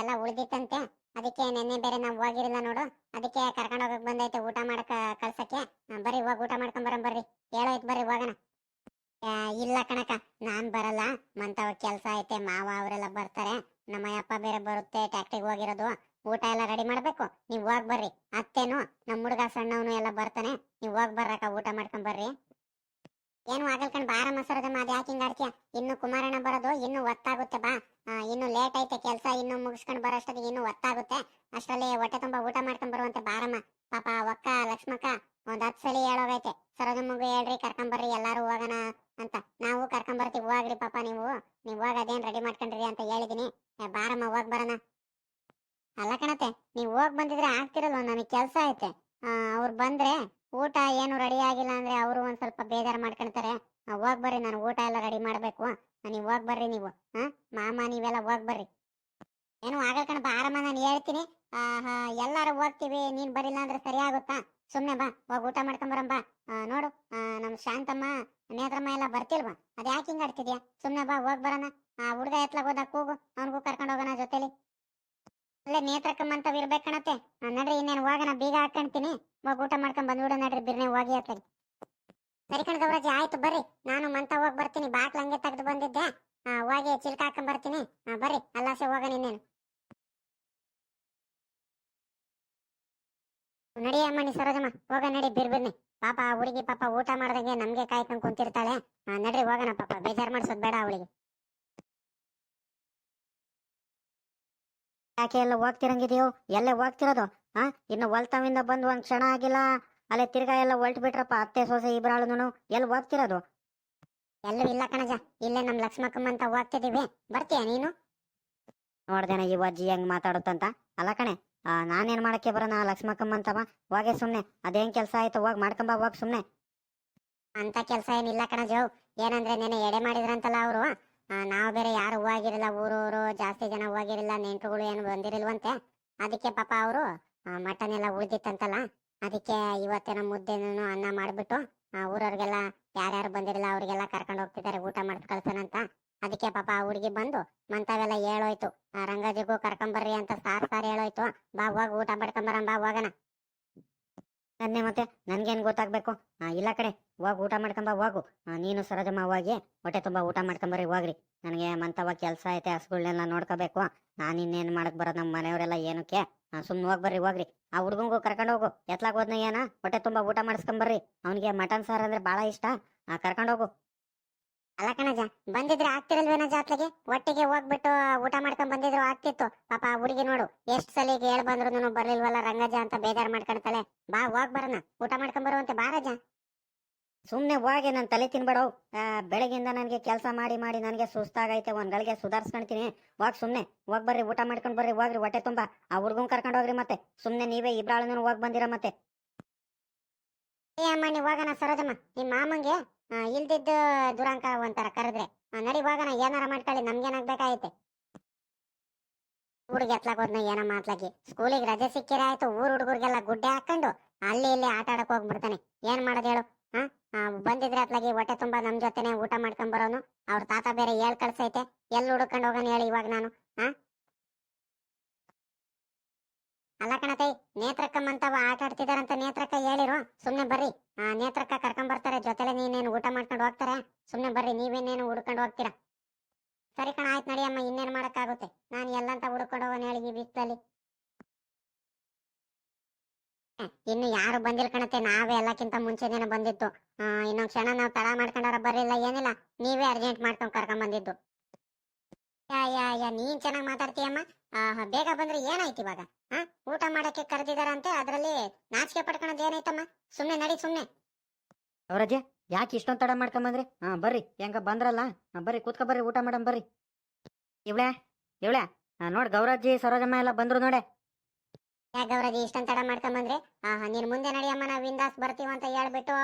ಎಲ್ಲ ಉಳ್ದಿತ್ತಂತೆ. ಅದಕ್ಕೆ ನಿನ್ನೆ ಬೇರೆ ನಾವು ಹೋಗಿರಲಿಲ್ಲ ನೋಡು. ಅದಕ್ಕೆ ಕರ್ಕೊಂಡು ಹೋಗಕ್ ಬಂದೈತೆ ಊಟ ಮಾಡಕ್, ಕಳ್ಸಕ್ಕೆ. ಬರ್ರಿ ಹೋಗಿ ಊಟ ಮಾಡ್ಕೊಂಡ್ ಬರಂ ಬರ್ರಿ. ಹೇಳೋಯ್ತು ಬರ್ರಿ ಹೋಗೋಣ. ಇಲ್ಲ ಕಣಕ ನಾನ್ ಬರಲ್ಲ. ಮಂತವ ಕೆಲಸ ಐತೆ, ಮಾವ ಅವರೆಲ್ಲ ಬರ್ತಾರೆ. ನಮ್ಮ ಅಪ್ಪ ಬೇರೆ ಬರುತ್ತೆ, ಟ್ಯಾಕ್ಟ್ರಿಗೆ ಹೋಗಿರೋದು. ಊಟ ಎಲ್ಲ ರೆಡಿ ಮಾಡ್ಬೇಕು. ನೀವ್ ಹೋಗ್ ಬರ್ರಿ. ಅತ್ತೇನು ನಮ್ಮ ಹುಡುಗ ಸಣ್ಣವನು ಎಲ್ಲ ಬರ್ತಾನೆ. ನೀವ್ ಹೋಗ್ ಬರ್ರಕ್ಕ, ಊಟ ಮಾಡ್ಕೊಂಡ್ ಬರ್ರಿ. ಏನು ಆಗಲ್ಕಂಡ್ ಬಾರ ಮಸರದಮ್ಮ ಅದ್ ಯಾಕೆ ಹಿಂಗ್ ಆಡ್ತೀಯ? ಇನ್ನು ಕುಮಾರಣ್ಣ ಬರೋದು ಇನ್ನು ಒತ್ತಾಗುತ್ತೆ ಬಾ. ಇನ್ನು ಲೇಟ್ ಐತೆ ಕೆಲಸ, ಇನ್ನು ಮುಗಿಸ್ಕೊಂಡ್ ಬರೋಷ್ಟೊತ್ತಿಗೆ ಇನ್ನು ಒತ್ತಾಗುತ್ತೆ. ಅಷ್ಟರಲ್ಲಿ ಹೊಟ್ಟೆ ತುಂಬಾ ಊಟ ಮಾಡ್ಕೊಂಡ್ ಬರುವಂತೆ ಬಾರಮ್ಮ. ಪಾಪ ಒಕ್ಕ ಲಕ್ಷ್ಮಕ್ಕ ಒಂದ್ ಹತ್ ಸಲ ಹೇಳೋಗೈತೆ. ಸರೋಜಮ್ಮಗೂ ಹೇಳ್ರಿ ಕರ್ಕೊಂಡ್ ಬರ್ರಿ, ಎಲ್ಲಾರು ಹೋಗೋಣ ಅಂತ. ನಾವು ಕರ್ಕೊಂಡ್ ಬರ್ತೀವಿ, ಹೋಗ್ರಿ ಪಾಪ ನೀವು. ನೀವು ಹೋಗ ಅದೇನ್ ರೆಡಿ ಮಾಡ್ಕೊಂಡ್ರಿ ಅಂತ ಹೇಳಿದೀನಿ. ಬಾರಮ್ಮ, ಹೋಗ್ ಬರೋಣ. ಅಲ್ಲ ಕಣತೆ, ನೀವ್ ಹೋಗ್ ಬಂದಿದ್ರೆ ಆಗ್ತಿರಲ್ವ, ನನಗ್ ಕೆಲಸ ಐತೆ. ಅವ್ರು ಬಂದ್ರೆ ಊಟ ಏನು ರೆಡಿ ಆಗಿಲ್ಲ ಅಂದ್ರೆ ಅವರು ಒಂದ್ ಸ್ವಲ್ಪ ಬೇಜಾರು ಮಾಡ್ಕೊಳ್ತಾರೆ ಹೋಗ್ ಬರ್ರಿ, ನಾನು ಊಟ ಎಲ್ಲ ರೆಡಿ ಮಾಡ್ಬೇಕು. ನೀವು ಹೋಗ್ ಬರ್ರಿ ನೀವು. ಹಾ, ಮಾಮ ನೀವೆಲ್ಲ ಹೋಗ್ ಬರ್ರಿ. ಏನು ಆಗಲ್ಲ ಕಣಪ್ಪ, ಆರಾಮ ನಾನು ಹೇಳ್ತೀನಿ. ಆಹಾ ಎಲ್ಲಾರು ಹೋಗ್ತೀವಿ, ನೀನ್ ಬರಿಲ್ಲ ಅಂದ್ರೆ ಸರಿ ಆಗುತ್ತಾ? ಸುಮ್ನೆ ಬಾ, ಹೋಗ್ ಊಟ ಮಾಡ್ಕೊಂಬರಂ ಬಾ. ನೋಡು ನಮ್ ಶಾಂತಮ್ಮ ನೇತ್ರಮ್ಮ ಎಲ್ಲ ಬರ್ತಿಲ್ವಾ? ಅದ್ ಯಾಕೆ ಆಡ್ತಿದ್ಯಾ? ಸುಮ್ನೆ ಬಾ, ಹೋಗ್ ಬರೋಣ. ಹುಡ್ಗ ಎತ್ಲಾಗ ಹೋದ ಕೂಗು, ಅವ್ನಿಗೂ ಕರ್ಕೊಂಡು ಹೋಗೋಣ ಜೊತೆಲಿ. ಅಲ್ಲೇ ನೇತ್ರಕಮ್ಮಂತ ಅಂತ ನಡ್ರಿ, ಇನ್ನೇನು ಹೋಗೋಣ, ಬೀಗ ಹಾಕೊಂತೀನಿ ಹೋಗ್ ಊಟ ಮಾಡ್ಕೊಂಡ್ ಬಂದ್ಬಿಡು ನಡ್ರಿ, ಬಿರ್ನೆ ಹೋಗಿ ಅತ್ತಗೆ ಸರಿ ಕಣ ಗೌರಾಜಿ ಆಯ್ತು, ಬರ್ರಿ. ನಾನು ಮಂತ ಹೋಗಿ ಬರ್ತೀನಿ, ಬಾಕ್ಲ ಹಂಗೆ ತೆಗೆದು ಬಂದಿದ್ದೆ. ಹೋಗಿ ಚಿಲ್ಕ ಹಾಕೊಂಡ್ ಬರ್ತೀನಿ. ಬರ್ರಿ, ಅಲ್ಲಾಸೆ ಹೋಗೋಣ ಇನ್ನೇನು. ನಡಿ ಅಮ್ಮ ನೀ ಸರೋಜಮ್ಮ, ಹೋಗ ನಡಿ, ಬಿರ್ ಬಿರ್ನಿ. ಪಾಪ ಹುಡುಗಿ ಪಾಪ ಊಟ ಮಾಡ್ದಂಗೆ ನಮ್ಗೆ ಕಾಯ್ಕೊಂಡ್ ಕುಂತಿರ್ತಾಳೆ. ನಡ್ರಿ, ಹೋಗೋಣ ಪಾಪ, ಬೇಜಾರ್ ಮಾಡ್ಸೋದ್ ಬೇಡ ಅವಳಿಗೆ. ಯಾಕೆ ಎಲ್ಲ ಹೋಗ್ತಿರಂಗಿದೆಯೋ? ಎಲ್ಲೇ ಹೋಗ್ತಿರೋದು? ಹಾ ಇನ್ನು ಹೊಲ್ತಾವಿಂದ ಬಂದು ಒಂದ್ ಕ್ಷಣ ಆಗಿಲ್ಲ. ಅಲ್ಲೇ ತಿರ್ಗಾ ಎಲ್ಲ ಹೊಲ್ಟ್ ಬಿಟ್ರಪ್ಪ ಅತ್ತೆ ಸೊಸೆ ಇಬ್ರಾಳುನು ಎಲ್ಲಿ ಹೋಗ್ತಿರೋದು? ಎಲ್ಲೂ ಇಲ್ಲ ಕಣಜ. ಇಲ್ಲೇ ನಮ್ ಲಕ್ಷ್ಮಕ್ಕಮ್ಮ ಅಂತ ಹೋಗ್ತಿದೀವಿ ಬರ್ತೀಯ ನೀನು? ನೋಡ್ದೇನ ಈ ಅಜ್ಜಿ ಹೆಂಗ್ ಮಾತಾಡುತ್ತಂತ. ಅಲ್ಲ ಕಣೆ ಆ, ನಾನೇನ್ ಮಾಡಕ್ಕೆ ಬರೋಣ ಲಕ್ಷ್ಮಕ್ಕಮ್ಮ ಅಂತವ? ಹೋಗೆ ಸುಮ್ನೆ. ಅದೇನ್ ಕೆಲ್ಸ ಆಯ್ತು ಹೋಗ್ ಮಾಡ್ಕೊಂಬ ಹೋಗ್ ಸುಮ್ನೆ. ಅಂತ ಕೆಲಸ ಏನಿಲ್ಲ ಕಣಜೋ. ಏನಂದ್ರೆ ನೆನೆ ಎಡೆ ಮಾಡಿದ್ರಂತಲ್ಲ ಅವರು. ನಾವು ಬೇರೆ ಯಾರು ಹೋಗಿರಲಿಲ್ಲ ಊರೂರು ಜಾಸ್ತಿ ಜನ ಹೋಗಿರಲಿಲ್ಲ ನೆಂಟರುಗಳು ಏನು ಬಂದಿರಲ್ವಂತೆ. ಅದಕ್ಕೆ ಪಾಪ ಅವರು ಮಟನ್ ಎಲ್ಲ ಉಳಿದಿತ್ತಂತಲ್ಲ, ಅದಕ್ಕೆ ಇವತ್ತೇನ ಮುದ್ದೆನೂ ಅನ್ನ ಮಾಡಿಬಿಟ್ಟು ಊರವ್ರಿಗೆಲ್ಲ ಯಾರ್ಯಾರು ಬಂದಿರಲ್ಲ, ಅವ್ರಿಗೆಲ್ಲ ಕರ್ಕೊಂಡು ಹೋಗ್ತಿದ್ದಾರೆ, ಊಟ ಮಾಡಿ ಕಳ್ಸೋಣಂತ ಅದಕ್ಕೆ ಪಾಪ ಆ ಹುಡುಗಿ ಬಂದು, ಮಂತವೆಲ್ಲ ಹೇಳೋಯ್ತು. ರಂಗಾಜಿಗೂ ಕರ್ಕೊಂಬರ್ರಿ ಅಂತ ಸಾರ್ ಸಾರ್ ಹೇಳೋಯ್ತು. ಬಾ, ಹೋಗ್ ಊಟ ಮಾಡ್ಕೊಂಬರಂ ಬಾ, ಹೋಗೋಣ. ನನ್ನೆ ಮತ್ತೆ ನನ್ಗೇನ್ ಗೊತ್ತಾಗ್ಬೇಕು? ಇಲ್ಲ ಕಡೆ ಹೋಗ್ ಊಟ ಮಾಡ್ಕೊಂಬ ಹೋಗು. ನೀನು ಸರೋಜಮ್ಮ ಹೋಗಿ ಹೊಟ್ಟೆ ತುಂಬಾ ಊಟ ಮಾಡ್ಕೊಂಬರಿ ಹೋಗ್ರಿ. ನನಗೆ ಮಂತವ ಕೆಲಸ ಐತೆ ಹಸುಗಳನ್ನೆಲ್ಲ ನೋಡ್ಕೋಬೇಕು. ನಾನು ಇನ್ನೇನ್ ಮಾಡಕ್ ಬರೋದು ನಮ್ಮ ಮನೆಯವರೆಲ್ಲ ಏನಕ್ಕೆ? ಸುಮ್ಮನೆ ಸುಮ್ನೆ ಹೋಗ್ ಬರ್ರಿ ಹೋಗ್ರಿ. ಆ ಹುಡ್ಗಂಗೂ ಕರ್ಕೊಂಡು ಹೋಗು. ಎತ್ಲಾಗ ಹೋದ್ನ ಏನ? ಹೊಟ್ಟೆ ತುಂಬಾ ಊಟ ಮಾಡಿಸ್ಕೊಂಬರ್ರಿ. ಅವನಿಗೆ ಮಟನ್ ಸಾರ್ ಅಂದ್ರೆ ಬಹಳ ಇಷ್ಟ. ಆ, ಕರ್ಕೊಂಡ್ ಹೋಗು. ಅಲ್ಲ ಕಣಜ ಬಂದಿದ್ರೆ ಆಗ್ತಿರಲ್ವೇನ ಜಾತ್ರೆಗೆ ಒಟ್ಟಿಗೆ ಹೋಗ್ಬಿಟ್ಟು ಊಟ ಮಾಡ್ಕೊಂಡ್ ಬಂದಿದ್ರು ಆಗ್ತಿತ್ತು. ಪಾಪ ಹುಡುಗಿ ನೋಡು ಎಷ್ಟ್ ಸಲ ಹೇಳ್ ಬಂದ್ರು ಬರ್ಲಿಲ್ವಲ್ಲ ರಂಗಜ ಅಂತ ಬೇಜಾರ್ ಮಾಡ್ಕೊಂತಾಳೆ ಬಾ ಹೋಗ್ ಬರೋಣ. ಊಟ ಮಾಡ್ಕೊಂಡ್ ಬರುವಂತೆ ಬಾ ರಜ. ಸುಮ್ನೆ ಹೋಗಿ ನನ್ ತಲೆ ತಿನ್ಬೇಡವು ಬೆಳಗಿಂದ ನನ್ಗೆ ಕೆಲಸ ಮಾಡಿ ಮಾಡಿ ನನ್ಗೆ ಸುಸ್ತಾಗೈತೆ ಒಂದ್ ಗಳಿಗೆ ಸುಧಾರ್ಸ್ಕೊಂತೀನಿ ಹೋಗ್ ಸುಮ್ನೆ ಹೋಗ್ ಬರ್ರಿ ಊಟ ಮಾಡ್ಕೊಂಡ್ ಬರ್ರಿ ಹೋಗ್ರಿ ಹೊಟ್ಟೆ ತುಂಬಾ. ಆ ಹುಡ್ಗನ್ ಕರ್ಕೊಂಡ್ ಹೋಗ್ರಿ ಮತ್ತೆ. ಸುಮ್ನೆ ನೀವೇ ಇಬ್ರಾಳನ ಹೋಗ್ ಬಂದಿರ ಮತ್ತೆ. ಏ ಅಮ್ಮ ನೀವ್ ಹೋಗೋಣ ಸರೋಜಮ್ಮ. ನಿಮ್ ಮಾಮಂಗೆ ಇಲ್ದಿದ್ದ ದುರಂಕ ಒಂಥರ ಕರೆದ್ರೆ ನಡಿ ಹೋಗೋಣ, ಏನಾರ ಮಾಡ್ಕೊಳ್ಳಿ ನಮ್ಗೇನಾಗ್ಬೇಕಾಯ್ತೆ ಹುಡುಗ ಎತ್ಲಾಕ್ ಹೋದ್ನ, ಏನೋ ಮಾತ್ಲಾಗಿ ಸ್ಕೂಲಿಗೆ ರಜೆ ಸಿಕ್ಕಿರ ಆಯ್ತು, ಊರ್ ಹುಡುಗರಿಗೆಲ್ಲ ಗುಡ್ಡೆ ಹಾಕೊಂಡು ಅಲ್ಲಿ ಇಲ್ಲಿ ಆಟ ಆಡಕ್ ಹೋಗ್ಬಿಡ್ತಾನೆ. ಏನ್ ಮಾಡೋದ್ ಹೇಳು? ಹಾ ಬಂದಿದ್ರೆ ಅತ್ಲಾಗಿ ಹೊಟ್ಟೆ ತುಂಬಾ ನಮ್ ಜೊತೆನೆ ಊಟ ಮಾಡ್ಕೊಂಡ್ ಬರೋನು. ಅವ್ರ ತಾತ ಬೇರೆ ಹೇಳ್ ಕಳ್ಸೈತೆ. ಎಲ್ಲಿ ಹುಡುಕೊಂಡ್ ಹೋಗೋಣ ಹೇಳಿ ಇವಾಗ ನಾನು? ಹಾ ಅಲ್ಲ ಕಣತೈ ನೇತ್ರಕ್ಕಮ್ಮಂತವ ಆಟ ಆಡ್ತಿದಾರಂತ ನೇತ್ರಕ್ಕ ಹೇಳಿರು. ಸುಮ್ನೆ ಬರ್ರಿ. ಆ, ನೇತ್ರಕ್ಕ ಕರ್ಕೊಂಡ್ ಬರ್ತಾರೆ, ಜೊತೆಲೆ ನೀನೇನು ಊಟ ಮಾಡ್ಕೊಂಡು ಹೋಗ್ತಾರೆ? ಸುಮ್ನೆ ಬರ್ರಿ, ನೀವೇನೇನು ಹುಡ್ಕೊಂಡು ಹೋಗ್ತೀರಾ? ಸರಿ ಕಣ, ಆಯ್ತು ನಡಿ ಅಮ್ಮ, ಇನ್ನೇನು ಮಾಡಕ್ಕಾಗುತ್ತೆ? ನಾನು ಎಲ್ಲಂತ ಹುಡ್ಕೊಂಡು ಹೋಗೋಣ ಹೇಳಿ ಈ ಬಿಸ್ಲಲ್ಲಿ ಇನ್ನು ಯಾರು ಬಂದಿಲ್ಲ ಕಣತೆ, ನಾವೇ ಎಲ್ಲಕ್ಕಿಂತ ಮುಂಚೆನೇನೆ ಬಂದಿತ್ತು ಇನ್ನೊಂದ್ ಕ್ಷಣ ನಾವು ತಡ ಮಾಡ್ಕೊಂಡಾರ ಬರಲಿಲ್ಲ, ಏನಿಲ್ಲ. ನೀವೇ ಅರ್ಜೆಂಟ್ ಮಾಡ್ಕೊಂಡ್ ಕರ್ಕೊಂಡ್ ಬಂದಿದ್ದು. ಯಾ ಯಾ ಯಾ, ನೀನ್ ಚೆನ್ನಾಗ್ ಮಾತಾಡ್ತೀಯಮ್ಮ. ಬೇಗ ಬಂದ್ರೆ ಏನಾಯ್ತು ಇವಾಗ? ಊಟ ಮಾಡಕ್ಕೆ ಕರೆದಿದಾರಂತೆ ಅದರಲ್ಲಿ ನಾಚಿಕೆ ಪಡ್ಕೊಳ್ಳೋದು ಏನೈತಮ್ಮ ಸುಮ್ಮನೆ ನಡಿ ಸುಮ್ಮನೆ ಅವರಜ್ಜೆ ಯಾಕೆ ಇಷ್ಟೊಂದು ತಡ ಮಾಡ್ಕೊಂಬಂದ್ರಿ? ಹಾ ಬರ್ರಿ ಹೆಂಗ ಬಂದ್ರಲ್ಲ? ಹಾ, ಬರ್ರಿ ಕೂತ್ಕೊ ಬರ್ರಿ ಊಟ ಮಾಡಮ್ ಬರ್ರಿ. ಇವಳೆ ಇವಳೆ ನೋಡ್ ಗೌರಜ್ಜಿ ಸರೋಜಮ್ಮ ಎಲ್ಲ ಬಂದ್ರು ನೋಡೆ. ಯಾಕೆ ಗೌರಜಿ ಇಷ್ಟೊಂದು ತಡ ಮಾಡ್ಕೊಂಬಂದ್ರಿ? ಆಹಾ ನೀನ್ ಮುಂದೆ ನಡಿಯಮ್ಮ ನಾವು ವಿಂದಾಸ್ ಬರ್ತೀವಿ ಅಂತ ಹೇಳ್ಬಿಟ್ಟು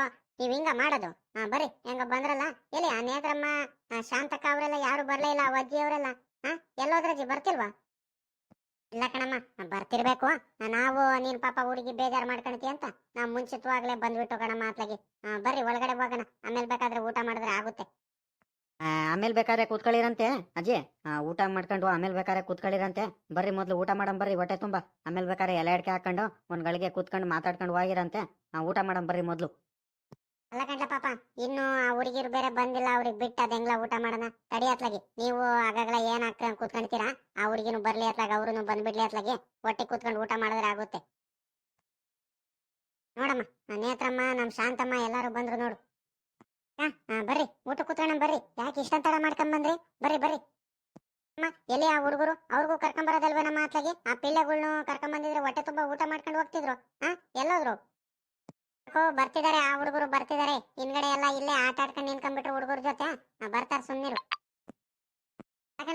ನೀವ್ ಹಿಂಗ ಮಾಡೋದು. ಹಾ ಬರ್ರಿ ಹೆಂಗ ಬಂದ್ರಲ್ಲ? ಎಲ್ಲಿ ಆ ನೇತ್ರಮ್ಮ ಆ ಶಾಂತಕ್ಕ ಅವರೆಲ್ಲ ಯಾರು ಬರ್ಲೇ ಇಲ್ಲ ಆ ಅಜ್ಜಿ ಅವರೆಲ್ಲ? ಹಾ ಎಲ್ಲೋದ್ರಜ್ಜಿ ಬರ್ತಿಲ್ವಾ? ಇಲ್ಲ ಕಣಮ್ಮ ಬರ್ತಿರ್ಬೇಕು. ನಾವು ನೀನ್ ಪಾಪ ಹುಡುಗಿ ಬೇಜಾರ್ ಮಾಡ್ಕೊಳ್ತಿ ಅಂತ ನಾ ಮುಂಚಿತವಾಗ್ಲೇ ಬಂದ್ಬಿಟ್ಟು ಕಣಮ್ಮ ಅತ್ಲಾಗಿ ಬರ್ರಿ, ಒಳಗಡೆ ಹೋಗೋಣ. ಆಮೇಲೆ ಬೇಕಾದ್ರೆ ಊಟ ಮಾಡಿದ್ರೆ ಆಗುತ್ತೆ. ಆಮೇಲೆ ಬೇಕಾದ್ರೆ ಕೂತ್ಕೊಳ್ಳಿರಂತೆ, ಅಜ್ಜಿ. ಊಟ ಮಾಡ್ಕೊಂಡು ಆಮೇಲೆ ಬೇಕಾದ್ರೆ ಕೂತ್ಕೊಳ್ಳಿರಂತೆ. ಬರ್ರಿ ಮೊದ್ಲು ಊಟ ಮಾಡಮ್, ಬರ್ರಿ, ಹೊಟ್ಟೆ ತುಂಬಾ. ಆಮೇಲೆ ಬೇಕಾದ್ರೆ ಎಲೆ ಅಡಿಕೆ ಹಾಕೊಂಡು ಒಂದ್ ಗಳಿಗೆ ಕೂತ್ಕೊಂಡು ಮಾತಾಡ್ಕೊಂಡು ಹೋಗಿರಂತೆ. ಊಟ ಮಾಡಮ್, ಬರ್ರಿ ಮೊದ್ಲು. ಅಲ್ಲ ಕಂಡ್ಲ ಪಾಪ, ಇನ್ನು ಆ ಹುಡುಗಿರು ಬೇರೆ ಬಂದಿಲ್ಲ, ಅವ್ರಿಗೆ ಬಿಟ್ಟು ಅದೆಂಗ್ಲ ಊಟ ಮಾಡೋಣ? ತಡಿ ಅತ್ಲಾಗಿ. ನೀವು ಆಗಾಗ್ಲ ಏನ್ ಹಾಕ್ತ ಕೂತ್ಕೊಂಡ್ತೀರಾ ಆ ಹುಡುಗಿನು ಬರ್ಲಿ ಅತ್ಲಾಗ ಅವ್ರು ಬಂದ್ಬಿಡ್ಲಿ ಅತ್ಲಾಗಿ. ಹೊಟ್ಟೆ ಕೂತ್ಕೊಂಡು ಊಟ ಮಾಡಿದ್ರೆ ಆಗುತ್ತೆ. ನೋಡಮ್ಮ ನೇತ್ರಮ್ಮ, ನಮ್ ಶಾಂತಮ್ಮ ಎಲ್ಲಾರು ಬಂದ್ರು ನೋಡು. ಹಾ, ಬರ್ರಿ. ಊಟ ಕೂತ್ಕೊಂಡ ಬರ್ರಿ. ಯಾಕೆ ಇಷ್ಟಂತ ಮಾಡ್ಕೊಂಡ್ ಬಂದ್ರಿ? ಬರ್ರಿ ಬರ್ರಿ. ಅಮ್ಮ, ಎಲ್ಲಿ ಆ ಹುಡುಗರು? ಅವ್ರಿಗೂ ಕರ್ಕೊಂಡ್ ಬರೋದಲ್ವೇ ನಮ್ಮ ಅತ್ಲಾಗಿ? ಆ ಪಿಲ್ಲೆಗಳ್ನು ಕರ್ಕೊಂಡ್ ಬಂದಿದ್ರೆ ಹೊಟ್ಟೆ ತುಂಬಾ ಊಟ ಮಾಡ್ಕೊಂಡು ಹೋಗ್ತಿದ್ರು. ಹಾ ಎಲ್ಲೋದ್ರು? ಬರ್ತಿದಾರೆ, ಆ ಹುಡುಗರು ಬರ್ತಿದಾರೆ. ಹಿಂದ್ಗಡೆ ಎಲ್ಲ ಇಲ್ಲೇ ಆಟ ಆಡ್ಕೊಂಡು ನಿಂತ್ಕೊಂಡ್ಬಿಟ್ರು ಹುಡುಗರ ಜೊತೆ. ಬರ್ತಾರೆ, ಸುಮ್ನಿರು.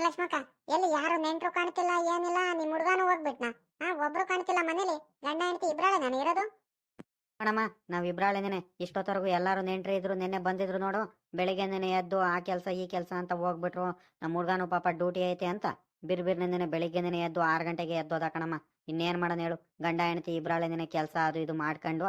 ಲಕ್ಷ್ಮಕ್ಕ, ಎಲ್ಲಿ ಯಾರು ನೆಂಟ್ರು ಕಾಣ್ತಿಲ್ಲ, ಏನಿಲ್ಲ, ನಿಮ್ ಹುಡುಗಾನು ಹೋಗ್ಬಿಟ್ನಾ? ಹಾ, ಒಬ್ರು ಕಾಣ್ತಿಲ್ಲ ಮನೇಲಿ. ಗಂಡ, ಹೆಂಡತಿ ಇಬ್ರಾಳೆ ನಾನು ಇರೋದು? ಕಣಮ್ಮ ನಾವ್ ಇಬ್ರಾಳೆನೇನೆ ಇಷ್ಟೊತ್ತವರೆಗೂ ಎಲ್ಲಾರು ನೆಂಟ್ರಿ ಇದ್ರು, ನಿನ್ನೆ ಬಂದಿದ್ರು ನೋಡು. ಬೆಳಿಗ್ಗೆ ನೆನೆ ಎದ್ದು ಆ ಕೆಲಸ, ಈ ಕೆಲಸ ಅಂತ ಹೋಗ್ಬಿಟ್ರು. ನಮ್ಮ ಹುಡುಗಾನು ಪಾಪ ಡ್ಯೂಟಿ ಐತೆ ಅಂತ ಬಿರ್ಬಿರ್ ನೆನೆ ಬೆಳಿಗ್ಗೆ ನೆನೆ ಎದ್ದು ಆರು ಗಂಟೆಗೆ ಎದ್ದೋದ ಕಣಮ್ಮ. ಇನ್ನೇನ್ ಮಾಡೋಣ ಹೇಳು. ಗಂಡ, ಹೆಂಡತಿ ಇಬ್ರಾಳೆನೇನೆ ಕೆಲಸ ಅದು ಇದು ಮಾಡ್ಕೊಂಡು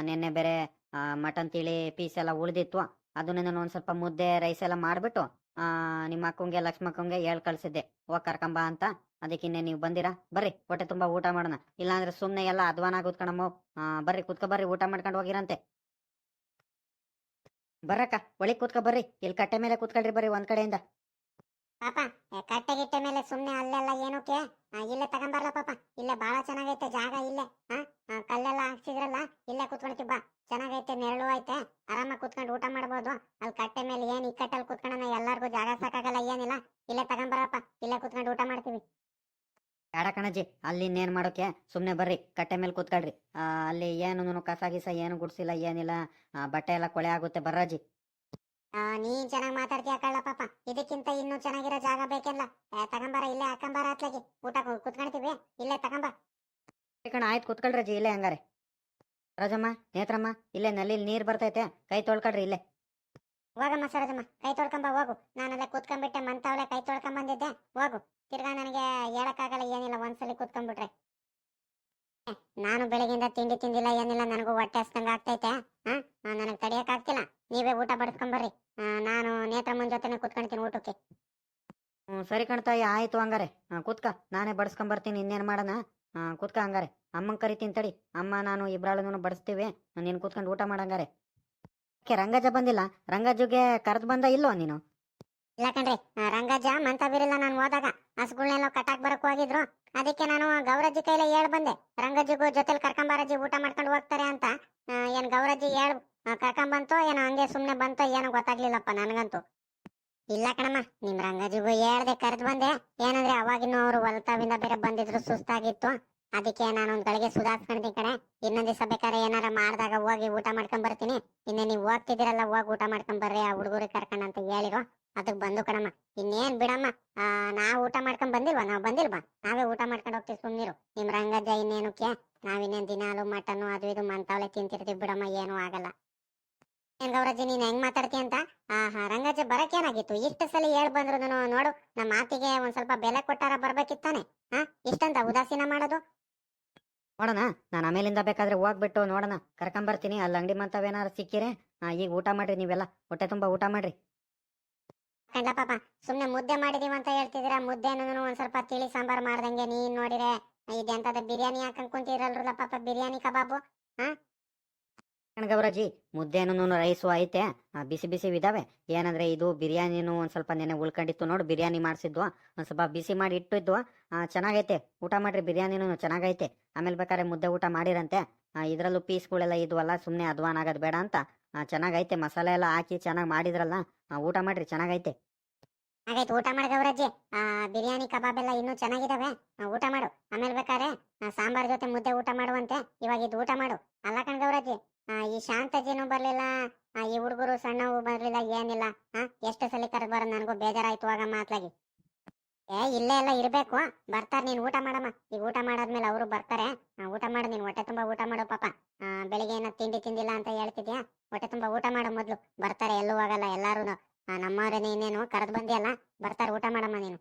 ನೆನ್ನೆ ಬೇರೆ ಮಟನ್ ತಿಳಿ ಪೀಸ್ ಎಲ್ಲ ಉಳಿದಿತ್ತು. ಅದನ್ನ ಒಂದ್ ಸ್ವಲ್ಪ ಮುದ್ದೆ ರೈಸ್ ಎಲ್ಲ ಮಾಡ್ಬಿಟ್ಟು, ಆ, ನಿಮ್ಮ ಅಕ್ಕಂಗೆ ಲಕ್ಷ್ಮಕ್ಕಂಗೆ ಹೇಳ್ ಕಳ್ಸಿದ್ದೆ. ಹೋಗ್ ಕರ್ಕೊಂಬ ಅಂತ. ಅದಕ್ಕೆ ಇನ್ನೇ ನೀವು ಬಂದಿರಾ? ಬರ್ರಿ, ಹೊಟ್ಟೆ ತುಂಬಾ ಊಟ ಮಾಡೋಣ. ಇಲ್ಲಾಂದ್ರೆ ಸುಮ್ನೆ ಎಲ್ಲ ಅಧ್ವಾನ ಕೂತ್ಕೊಂಡಮ್ಮ ಬರ್ರಿ, ಕುತ್ಕೊ ಬರ್ರಿ, ಊಟ ಮಾಡ್ಕೊಂಡು ಹೋಗಿರಂತೆ. ಬರಕ್ಕ, ಒಳಗ್ ಕೂತ್ಕೊ ಬರ್ರಿ. ಇಲ್ಲಿ ಕಟ್ಟೆ ಮೇಲೆ ಕೂತ್ಕೊಳ್ರಿ ಬರ್ರಿ ಒಂದ್ ಕಡೆಯಿಂದ. ಪಾಪ ಕಟ್ಟೆ ಗಿಟ್ಟೆ ಮೇಲೆ ಸುಮ್ನೆ ಅಲ್ಲೆಲ್ಲ ಏನಕ್ಕೆ ಇಲ್ಲೇ ತಗೊಂಬರ್ಲ ಪಾಪ. ಇಲ್ಲೇ ಬಹಳ ಚೆನ್ನಾಗೈತೆ ಜಾಗ ಇಲ್ಲೇ. ಹಾ ಕಲ್ಲೆಲ್ಲ ಹಾಕ್ಸಿದ್ರಲ್ಲ, ಇಲ್ಲೇ ಕುತ್ಕೊಳ್ತೀವಿ ಬಾ. ಚೆನ್ನಾಗೈತೆ, ನೆರಳು ಐತೆ ಆರಾಮಾಗಿ ಕುತ್ಕೊಂಡು ಊಟ ಮಾಡ್ಬೋದು. ಅಲ್ಲಿ ಕಟ್ಟೆ ಮೇಲೆ ಏನ್ ಇಕ್ಕಟ್ಟಲ್ಲಿ ಕುತ್ಕೊಂಡ ಎಲ್ಲಾರ್ಗು ಜಾಗ ಸಾಕಾಗಲ್ಲ, ಏನಿಲ್ಲ. ಇಲ್ಲೇ ತಗೊಂಬರಪ್ಪ. ಇಲ್ಲೇ ಕುತ್ಕೊಂಡು ಊಟ ಮಾಡ್ತೀವಿ. ಬೇಡ ಕಣಜ್ಜಿ, ಅಲ್ಲಿ ಇನ್ನೇನ್ ಮಾಡೋಕೆ? ಸುಮ್ಮನೆ ಬರ್ರಿ, ಕಟ್ಟೆ ಮೇಲೆ ಕೂತ್ಕೊಳ್ರಿ. ಅಲ್ಲಿ ಏನು ಕಸ ಗಿಸ ಏನು ಗುಡಿಸಿಲ್ಲ, ಏನಿಲ್ಲ. ಬಟ್ಟೆ ಎಲ್ಲ ಕೊಳೆ ಆಗುತ್ತೆ ಬರ್ರಾಜಿ ನೀನ್ ಚೆನ್ನಾಗಿ ಮಾತಾಡ್ತೀಯ ಕಳ್ಳ ಪಾಪ. ಇದಕ್ಕಿಂತ ಇನ್ನೂ ಚೆನ್ನಾಗಿರೋ ಜಾಗ ಬೇಕಲ್ಲ? ತಗೊಂಬಾರ ಇಲ್ಲೇ ಹಾಕೊಂಬಾರ ಅತ್ಲಾಗಿ. ಊಟ ಕುತ್ಕೊಳ್ತೀವಿ. ಇಲ್ಲೇ ತಗೊಂಬ. ಕಣ ಆಯ್ತು ಕೂತ್ಕೊಳ್ರಜ್ಜಿ ಇಲ್ಲೇ ಹಂಗಾರೆ. ರಾಜಮ್ಮ ನೇತ್ರಮ್ಮ ಇಲ್ಲೇ ನಲ್ಲಿ ನೀರ್ ಬರ್ತೈತೆ. ಕೈ ತೊಳ್ಕೊಳ್ರಿ ಇಲ್ಲೇ. ಹೋಗಮ್ಮ ಸರೋಜಮ್ಮ ಕೈ ತೊಳ್ಕೊಂಬ ಹೋಗು. ನಾನಲ್ಲೇ ಕೂತ್ಕೊಂಡ್ಬಿಟ್ಟೆ ಮಂತವಳೆ ಕೈ ತೊಳ್ಕೊಂಡ್ ಬಂದಿದ್ದೆ ಹೋಗು. ತಿರ್ಗಾ ನನಗೆ ಹೇಳಕ್ಕಾಗಲ್ಲ ಏನಿಲ್ಲ ಒಂದ್ಸಲಿ ಕೂತ್ಕೊಂಡ್ಬಿಟ್ರೆ ನಾನು ಬೆಳಗಿಂದ ತಿಂಡಿ ತಿಂದಿಲ್ಲ ಏನಿಲ್ಲ ನನಗೂ ಹೊಟ್ಟೆ ಹಸ್ದಂಗ ಆಗ್ತೈತೆ. ನನಗೆ ತಡಿಯಕ್ ಆಗ್ತಿಲ್ಲ. ನೀವೇ ಊಟ ಬಡಿಸ್ಕೊಂಬರ್ರಿ ಆ, ನಾನು ನೇತ್ರಮ್ಮನ ಜೊತೆನೆ ಕುತ್ಕೊಂತೀನಿ ಊಟಕ್ಕೆ. ಹ್ಮ್ ಸರಿ ಕಣ್ತಾಯಿ ಆಯ್ತು ಹಂಗಾರೆ. ಕುತ್ಕ. ನಾನೇ ಬಡಿಸ್ಕೊಂಬರ್ತೀನಿ ಇನ್ನೇನ್ ಮಾಡೋಣ? ಕುತ್ಕ ಹಂಗಾರೆ. ಅಮ್ಮನ್ ಕರಿತೀನಿ ತಡಿ. ಅಮ್ಮ ನಾನು ಇಬ್ರಾಳನು ಬಡಿಸ್ತೀವಿ. ನೀನು ಕುತ್ಕೊಂಡು ಊಟ ಮಾಡಂಗಾರೆ ಯಾಕೆ ರಂಗಜ್ಜ ಬಂದಿಲ್ಲ? ರಂಗಜ್ಜುಗೆ ಕರೆದು ಬಂದ ಇಲ್ಲೋ ನೀನು? ಇಲ್ಲ ಕಣ್ರಿ ರಂಗಜ್ಜ ಮಂತ ಬೀರಿಲ್ಲ ನಾನು ಹೋದಾಗ. ಹಸುಗಳ್ನೆಲ್ಲ ಕಟ್ಟಾಕ್ ಬರಕ್ ಹೋಗಿದ್ರು ಅದಕ್ಕೆ ನಾನು ಗೌರಜ್ಜಿ ಕೈಲೇ ಹೇಳ್ ಬಂದೆ. ರಂಗಜ್ಜಿಗೂ ಜೊತೆಲಿ ಕರ್ಕೊಂಬಾರಜ್ಜಿ ಊಟ ಮಾಡ್ಕೊಂಡು ಹೋಗ್ತಾರೆ ಅಂತ. ಏನ್ ಗೌರಜ್ಜಿ ಹೇಳ್ ಕರ್ಕೊಂಬಂತೋ ಏನೋ ಹಂಗೆ ಸುಮ್ನೆ ಬಂತೋ ಏನೋ ಗೊತ್ತಾಗ್ಲಿಲ್ಲಪ್ಪ ನನಗಂತೂ. ಇಲ್ಲ ಕಣಮ್ಮ, ನಿಮ್ ರಂಗಜ್ಜಿಗೂ ಹೇಳ್ದೆ ಕರೆದ್ ಬಂದೆ. ಏನಂದ್ರೆ ಅವಾಗಿನ ಅವ್ರು ಹೊಲತಾವಿಂದ ಬೇರೆ ಬಂದಿದ್ರು, ಸುಸ್ತಾಗಿತ್ತು. ಅದಕ್ಕೆ ನಾನು ಒಂದ್ ಗಳಿಗೆ ಸುಧಾರಿಸ್ಕೊಂಡಿ ಕಡೆ ಇನ್ನೊಂದ್ ದಿವಸ ಬೇಕಾದ್ರೆ ಏನಾರ ಮಾಡ್ದಾಗ ಹೋಗಿ ಊಟ ಮಾಡ್ಕೊಂಡ್ ಬರ್ತೀನಿ. ಇನ್ನೇ ನೀವು ಹೋಗ್ತಿದ್ದೀರಲ್ಲ, ಹೋಗಿ ಊಟ ಮಾಡ್ಕೊಂಡ್ ಬರ್ರಿ, ಆ ಹುಡುಗರಿಗೆ ಕರ್ಕೊಂಡ್ ಅಂತ ಹೇಳಿರೋ. ಅದಕ್ ಬಂದು ಕಣಮ್ಮ. ಇನ್ನೇನ್ ಬಿಡಮ್ಮ? ನಾವ್ ಊಟ ಮಾಡ್ಕೊಂಡ್ ಬಂದಿಲ್ವಾ? ನಾವು ಬಂದಿಲ್ವಾ? ನಾವೇ ಊಟ ಮಾಡ್ಕೊಂಡು ಹೋಗ್ತೀವಿ ಸುಮ್ನಿರು. ನಿಮ್ ರಂಗಜ್ಜ ಇನ್ನೇನಕ್ಕೆ? ನಾವಿನ್ನೇನ್ ದಿನಾಲು ಮಟನ್ ಅದು ಇದು ಮಂತಾವಳೆ ತಿಂತಿರ್ತೀವಿ ಬಿಡಮ್ಮ, ಏನೂ ಆಗಲ್ಲ. ಏನ್ ಗೌರಜ್ಜಿ, ನೀನ್ ಹೆಂಗ್ ಮಾತಾಡ್ತಿ ಅಂತ? ಆಹಾ, ರಂಗಜ್ಜ ಬರಕೇನಾಗಿತ್ತು ಇಷ್ಟ ಸಲ ಹೇಳ್ ಬಂದ್ರು ನೋಡು ನಮ್ಮ ಮಾತಿಗೆ ಒಂದ್ ಸ್ವಲ್ಪ ಬೆಲೆ ಕೊಟ್ಟಾರ ಬರ್ಬೇಕಿತ್ತಾನೆ. ಹಾ ಇಷ್ಟಂತ ಉದಾಸೀನ ಮಾಡೋದು? ನೋಡೋಣ, ನಾನು ಆಮೇಲಿಂದ ಬೇಕಾದ್ರೆ ಹೋಗ್ಬಿಟ್ಟು ನೋಡೋಣ. ಕರ್ಕೊಂಬರ್ತೀನಿ, ಅಲ್ಲಿ ಅಂಗಡಿ ಮಂತವೇನಾರು ಸಿಕ್ಕಿರೆ ಈಗ ಊಟ ಮಾಡ್ರಿ ನೀವೆಲ್ಲ. ಹೊಟ್ಟೆ ತುಂಬಾ ಊಟ ಮಾಡ್ರಿ. ಕಂಡ ಪಾಪ, ಸುಮ್ನೆ ಮುದ್ದೆ ಮಾಡಿದೀವಿ ಅಂತ ಹೇಳ್ತಿದ್ದೀರಾ? ಮುದ್ದೆನೂ ಒಂದ್ ಸ್ವಲ್ಪ ತಿಳಿ ಸಾಂಬಾರ್ ಮಾಡ್ದಂಗೆ ನೀನ್ ನೋಡಿರೆ. ಇದೆಂತದ ಬಿರಿಯಾನಿ ಹಾಕೊಂಡ್ ಕುಂತಿದ್ರಲ್ರಲ್ಲ ಪಾಪ, ಬಿರಿಯಾನಿ ಕಬಾಬು ಗೌರಜ್ಜಿ ಮುದ್ದೆನೂ ರೈಸು ಐತೆ. ಬಿಸಿ ಬಿಸಿ ಇದಾವೆ. ಏನಂದ್ರೆ ಇದು ಬಿರಿಯಾನಿನೂ ಒಂದ್ ಸ್ವಲ್ಪ ನೆನೆ ಉಳ್ಕೊಂಡಿತ್ತು ನೋಡು, ಬಿರಿಯಾನಿ ಮಾಡಿಸಿದ್ವು. ಒಂದ್ ಸ್ವಲ್ಪ ಬಿಸಿ ಮಾಡಿ ಇಟ್ಟಿದ್ವು. ಚೆನ್ನಾಗೈತೆ. ಊಟ ಮಾಡ್ರಿ, ಬಿರಿಯಾನಿನೂ ಚೆನ್ನಾಗೈತೆ. ಆಮೇಲೆ ಬೇಕಾದ್ರೆ ಮುದ್ದೆ ಊಟ ಮಾಡಿರಂತೆ. ಇದರಲ್ಲೂ ಪೀಸ್ಗಳೆಲ್ಲ ಇದ್ವಲ್ಲ ಸುಮ್ಮನೆ ಅದ್ವಾನ್ ಆಗೋದು ಬೇಡ ಅಂತ. ಚೆನ್ನಾಗೈತೆ. ಮಸಾಲೆ ಎಲ್ಲ ಹಾಕಿ ಚೆನ್ನಾಗಿ ಮಾಡಿದ್ರಲ್ಲ ಊಟ ಮಾಡ್ರಿ, ಚೆನ್ನಾಗೈತೆ. ಹಾಗಾಯ್ತು, ಊಟ ಮಾಡಿ ಗೌರಜ್ಜಿ. ಬಿರಿಯಾನಿ, ಕಬಾಬ್ ಎಲ್ಲ ಇನ್ನೂ ಚೆನ್ನಾಗಿದಾವೆ. ಊಟ ಮಾಡು. ಆಮೇಲೆ ಬೇಕಾದ್ರೆ ಸಾಂಬಾರ್ ಜೊತೆ ಮುದ್ದೆ ಊಟ ಮಾಡುವಂತೆ. ಇವಾಗ ಇದು ಊಟ ಮಾಡು. ಅಲ್ಲ ಕಣ್ ಗೌರಜ್ಜಿ. ಈ ಶಾಂತಜಿನೂ ಬರ್ಲಿಲ್ಲ ಈ ಹುಡುಗರು ಸಣ್ಣವು ಬರ್ಲಿಲ್ಲ, ಏನಿಲ್ಲ ಹಾ ಎಷ್ಟು ಸಲ ಕರೆದ್ ಬರೋದು ನನಗೂ ಬೇಜಾರಾಯ್ತು ಆಗ ಮಾತ್ಲಾಗಿ. ಏ, ಇಲ್ಲೇ ಎಲ್ಲ ಇರ್ಬೇಕು, ಬರ್ತಾರ ನೀನ್ ಊಟ ಮಾಡಮ್ಮ. ಈಗ ಊಟ ಮಾಡಾದ್ಮೇಲೆ ಅವರು ಬರ್ತಾರೆ. ಊಟ ಮಾಡು, ನೀನ್ ಹೊಟ್ಟೆ ತುಂಬಾ ಊಟ ಮಾಡು ಪಾಪ. ಬೆಳಿಗ್ಗೆ ಏನೋ ತಿಂಡಿ ತಿಂದಿಲ್ಲ ಅಂತ ಹೇಳ್ತಿದ್ಯಾ? ಹೊಟ್ಟೆ ತುಂಬಾ ಊಟ ಮಾಡು ಮೊದ್ಲು. ಬರ್ತಾರೆ ಎಲ್ಲೂ ಹೋಗಲ್ಲ ಎಲ್ಲಾರು ನಮ್ಮವ್ರೇನೆ ಇನ್ನೇನು ಕರೆದ್ ಬಂದಿಯಲ್ಲ, ಬರ್ತಾರೆ ಊಟ ಮಾಡಮ್ಮ ನೀನು.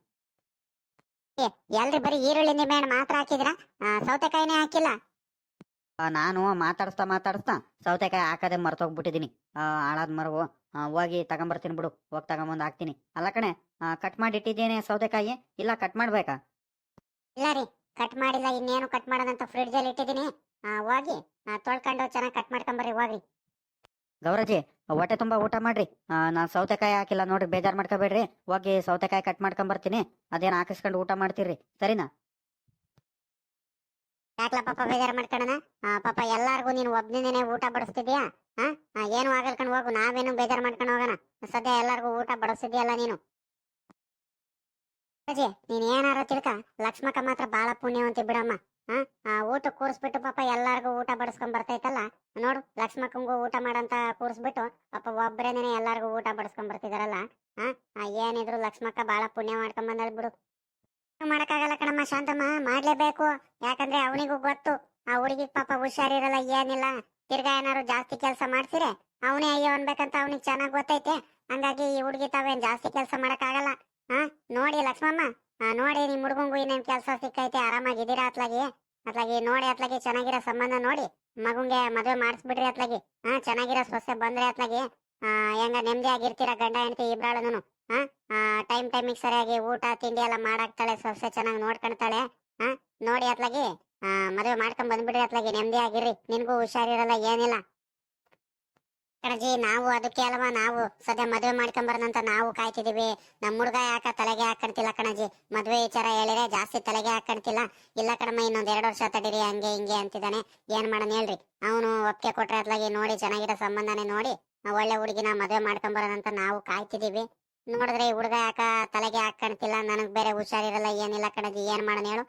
ಎಲ್ರಿ ಬರೀ ಈರುಳ್ಳಿ ನಿಂಬೆಹಣ್ಣು ಮಾತ್ರ ಹಾಕಿದ್ರ? ಸೌತೆಕಾಯಿನೇ ಹಾಕಿಲ್ಲ. ನಾನು ಮಾತಾಡಿಸ್ತಾ ಮಾತಾಡಿಸ್ತಾ ಸೌತೆಕಾಯಿ ಹಾಕದೆ ಮರ್ತೋಗ್ಬಿಟ್ಟಿದೀನಿ. ಹಾಳಾದ್ ಮರವು. ಹೋಗಿ ತಗೊಂಬರ್ತೀನಿ ಬಿಡು. ಹೋಗಿ ತಗೊಂಬಂದು ಹಾಕ್ತೀನಿ. ಅಲ್ಲ ಕಣೆ ಕಟ್ ಮಾಡಿ ಇಟ್ಟಿದ್ದೇನೆ ಸೌತೆಕಾಯಿ. ಇಲ್ಲ ಕಟ್ ಮಾಡ್ಬೇಕಾ? ಇಲ್ಲ ರೀ ಕಟ್ ಮಾಡಿಲ್ಲ. ಇನ್ನೇನು ಕಟ್ ಮಾಡೋದಂತ ಫ್ರಿಡ್ಜ್ ಅಲ್ಲಿ ಇಟ್ಟಿದ್ದೀನಿ. ಆ, ಹೋಗಿ ತೊಳ್ಕೊಂಡು ಚೆನ್ನಾಗಿ ಕಟ್ ಮಾಡ್ಕೊಂಬರ್ರಿ ಹೋಗಿ ಗೌರಜಿ ಹೊಟ್ಟೆ ತುಂಬಾ ಊಟ ಮಾಡ್ರಿ. ನಾನು ಸೌತೆಕಾಯಿ ಹಾಕಿಲ್ಲ ನೋಡ್ರಿ ಬೇಜಾರ್ ಮಾಡ್ಕೋಬೇಡ್ರಿ. ಹೋಗಿ ಸೌತೆಕಾಯಿ ಕಟ್ ಮಾಡ್ಕೊಂಬರ್ತೀನಿ. ಅದೇನು ಹಾಕಿಸ್ಕೊಂಡು ಊಟ ಮಾಡ್ತೀರಿ? ಸರಿನಾ? ಯಾಕ್ಲ ಪಾಪ ಬೇಜಾರು ಮಾಡ್ಕೊಳ್ಳೋಣ ಪಾಪ ಎಲ್ಲಾರ್ಗು ನೀನು ಒಬ್ನಿಂದನೇ ಊಟ ಬಡಿಸ್ತಿದ್ಯಾ? ಹಾ ಏನು ಆಗಲ್ಕೊಂಡು ಹೋಗು, ನಾವೇನು ಬೇಜಾರು ಮಾಡ್ಕೊಂಡು ಹೋಗೋಣ? ಸದ್ಯ ಎಲ್ಲಾರ್ಗು ಊಟ ಬಡಿಸ್ತಿದ್ಯಲ್ಲ ನೀನು? ಅಜ್ಜಿ, ನೀನ್ ಏನಾರ ತಿಳ್ಕ. ಲಕ್ಷ್ಮಕ್ಕ ಮಾತ್ರ ಬಾಳ ಪುಣ್ಯವಂತಿ ಬಿಡಮ್ಮ. ಹಾ ಊಟ ಕೂರಿಸ್ಬಿಟ್ಟು ಪಾಪ ಎಲ್ಲಾರ್ಗು ಊಟ ಬಡಿಸ್ಕೊಂಡ್ ಬರ್ತೈತಲ್ಲ? ನೋಡು, ಲಕ್ಷ್ಮಕ್ಕಂಗೂ ಊಟ ಮಾಡಂತ ಕೂರಿಸ್ಬಿಟ್ಟು ಪಾಪ ಒಬ್ಬರೇನೇ ಎಲ್ಲಾರ್ಗು ಊಟ ಬಡಿಸ್ಕೊಂಡ್ ಬರ್ತಿದಾರಲ್ಲ? ಹಾ ಏನಿದ್ರು ಲಕ್ಷ್ಮಕ್ಕ ಬಾಳ ಪುಣ್ಯ ಮಾಡ್ಕೊಂಡ್ ಬಂದಳ್ ಬಿಡು. ಮಾಡಕ್ಕಾಗಲ್ಲ ಕಣಮ್ಮ, ಶಾಂತಮ್ಮ. ಮಾಡ್ಲೇಬೇಕು. ಯಾಕಂದ್ರೆ ಅವನಿಗೂ ಗೊತ್ತು. ಆ ಹುಡುಗಿ ಪಾಪ ಹುಷಾರಿರಲ್ಲ, ಏನಿಲ್ಲ. ತಿರ್ಗಾ ಏನಾದ್ರು ಜಾಸ್ತಿ ಕೆಲಸ ಮಾಡ್ಸಿರೆ ಅವನೇ ಅಯ್ಯೋ ಅನ್ಬೇಕಂತ ಅವನಿಗೆ ಚೆನ್ನಾಗಿ ಗೊತ್ತೈತೆ. ಹಂಗಾಗಿ ಈ ಹುಡುಗಿ ತಾವೇನ್ ಜಾಸ್ತಿ ಕೆಲಸ ಮಾಡಕ್ಕಾಗಲ್ಲ. ಹಾ ನೋಡಿ ಲಕ್ಷ್ಮಮ್ಮ. ನೋಡಿ ನಿಮ್ ಹುಡುಗಂಗು ಇನ್ನೇನ್ ಕೆಲಸ ಸಿಕ್ಕೈತೆ. ಆರಾಮಾಗಿದ್ದೀರಾ ಅತ್ಲಾಗಿ. ಅತ್ಲಾಗಿ ನೋಡಿ ಅತ್ಲಾಗಿ ಚೆನ್ನಾಗಿರೋ ಸಂಬಂಧ ನೋಡಿ. ಮಗುಂಗೆ ಮದುವೆ ಮಾಡಿಸ್ಬಿಡ್ರಿ ಅತ್ಲಾಗಿ. ಹಾ ಚೆನ್ನಾಗಿರೋ ಸೊಸೆ ಬಂದ್ರೆ ಅತ್ಲಾಗಿ. ಹೆಂಗ ನೆಮ್ಮದಿ ಆಗಿರ್ತೀರಾ ಗಂಡ ಹೆಂಡತಿ ಇಬ್ರಾಳನು ಟೈಮ್ ಟೈಮಿಗೆ ಸರಿಯಾಗಿ ಊಟ, ತಿಂಡಿ ಎಲ್ಲ ಮಾಡಾಕ್ತಾಳೆ, ಸೊಸೆ ಚೆನ್ನಾಗಿ ನೋಡ್ಕೊಳ್ತಾಳೆ ಹಾ ನೋಡಿ ಅತ್ಲಾಗಿ ಮದುವೆ ಮಾಡ್ಕೊಂಡ್ ಬಂದ್ಬಿಡ್ರಿ ಅತ್ಲಾಗಿ ನೆಮ್ಮದಿ ಆಗಿರ್ರಿ, ನಿನ್ಗೂ ಹುಷಾರಿರಲ್ಲ, ಏನಿಲ್ಲ. ಕಣಜಿ, ನಾವು ಅದಕ್ಕೆ ಅಲ್ವಾ, ನಾವು ಸದ್ಯ ಮದುವೆ ಮಾಡ್ಕೊಂಬರ್ದಂತ ನಾವು ಕಾಯ್ತಿದೀವಿ. ನಮ್ಮ ಹುಡುಗ ಯಾಕ ತಲೆಗೆ ಹಾಕೊಂತಿಲ್ಲ ಕಣಜಿ, ಮದುವೆ ವಿಚಾರ ಹೇಳಿದ್ರೆ ಜಾಸ್ತಿ ತಲೆಗೆ ಹಾಕೊಂತಿಲ್ಲ ಇಲ್ಲ ಕಣಮ್ಮ, ಇನ್ನೊಂದ್ ಎರಡು ವರ್ಷ ತಡೀರಿ, ಹಂಗೆ ಹಿಂಗೆ ಅಂತಿದ್ದಾನೆ. ಏನ್ ಮಾಡೋಣ ಹೇಳ್ರಿ. ಅವನು ಒಪ್ಪಿಗೆ ಕೊಟ್ರೆ ಅತ್ಲಾಗಿ ನೋಡಿ, ಚೆನ್ನಾಗಿರೋ ಸಂಬಂಧನೇ ನೋಡಿ, ಒಳ್ಳೆ ಹುಡುಗಿನ ಮದುವೆ ಮಾಡ್ಕೊಂಬರೋದಂತ ನಾವು ಕಾಯ್ತಿದೀವಿ. ನೋಡಿದ್ರೆ ಈ ಹುಡುಗ ಯಾಕ ತಲೆಗೆ ಹಾಕಂತಿಲ್ಲ ನನಗ್ ಬೇರೆ ಹುಷಾರಿರಲ್ಲ ಏನಿಲ್ಲ ಕಣಜಿ ಏನ್ ಮಾಡೋಣ ಹೇಳು.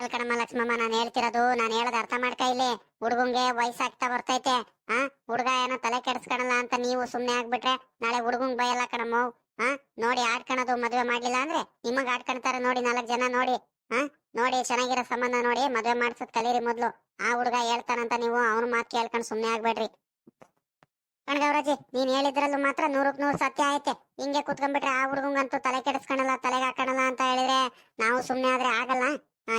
ಕಣಮ್ಮ ಲಕ್ಷ್ಮಮ್ಮ, ನಾನು ಹೇಳ್ತಿರೋದು, ನಾನು ಹೇಳೋದು ಅರ್ಥ ಮಾಡ್ಕ ಇಲ್ಲಿ. ಹುಡುಗಂಗೆ ವಯಸ್ಸಾಗ್ತಾ ಬರ್ತೈತೆ, ಆ? ಹುಡುಗ ಏನೋ ತಲೆ ಕೆಡಿಸ್ಕೊಳಲ್ಲ ಅಂತ ನೀವು ಸುಮ್ನೆ ಆಗ್ಬಿಟ್ರೆ ನಾಳೆ ಹುಡುಗಂಗ್ ಬಯಲ್ಲ ಕಣಮ್ಮ? ಹಾ ನೋಡಿ ಆಡ್ಕೊಳೋದು ಮದ್ವೆ ಮಾಡ್ಲಿಲ್ಲ ಅಂದ್ರೆ ನಿಮಗ್ ಆಡ್ಕೊಂತಾರೆ ನೋಡಿ ನಾಲ್ಕು ಜನ ನೋಡಿ, ಆ? ನೋಡಿ ಚೆನ್ನಾಗಿರೋ ಸಂಬಂಧ ನೋಡಿ ಮದ್ವೆ ಮಾಡ್ಸೋದ್ ಕಲೀರಿ ಮೊದ್ಲು. ಆ ಹುಡುಗ ಹೇಳ್ತಾನಂತ ನೀವು ಅವ್ನ ಮಾತು ಕೇಳ್ಕೊಂಡು ಸುಮ್ಮನೆ ಆಗ್ಬೇಡ್ರಿ. ಕಣಗವ್ರಜಿ ನೀನ್ ಹೇಳಿದ್ರಲ್ಲೂ ಮಾತ್ರ ನೂರಕ್ ನೂರ್ ಸತ್ಯ ಐತೆ. ಹಿಂಗೆ ಕುತ್ಕೊಂಡ್ಬಿಟ್ರೆ ಆ ಹುಡುಗಂಗಂತೂ ತಲೆ ಕೆಡಿಸ್ಕೊಳಲ್ಲ ತಲೆಗೆ ಹಾಕಣಲ್ಲ ಅಂತ ಹೇಳಿದ್ರೆ ನಾವು ಸುಮ್ನೆ ಆದ್ರೆ ಆಗಲ್ಲ.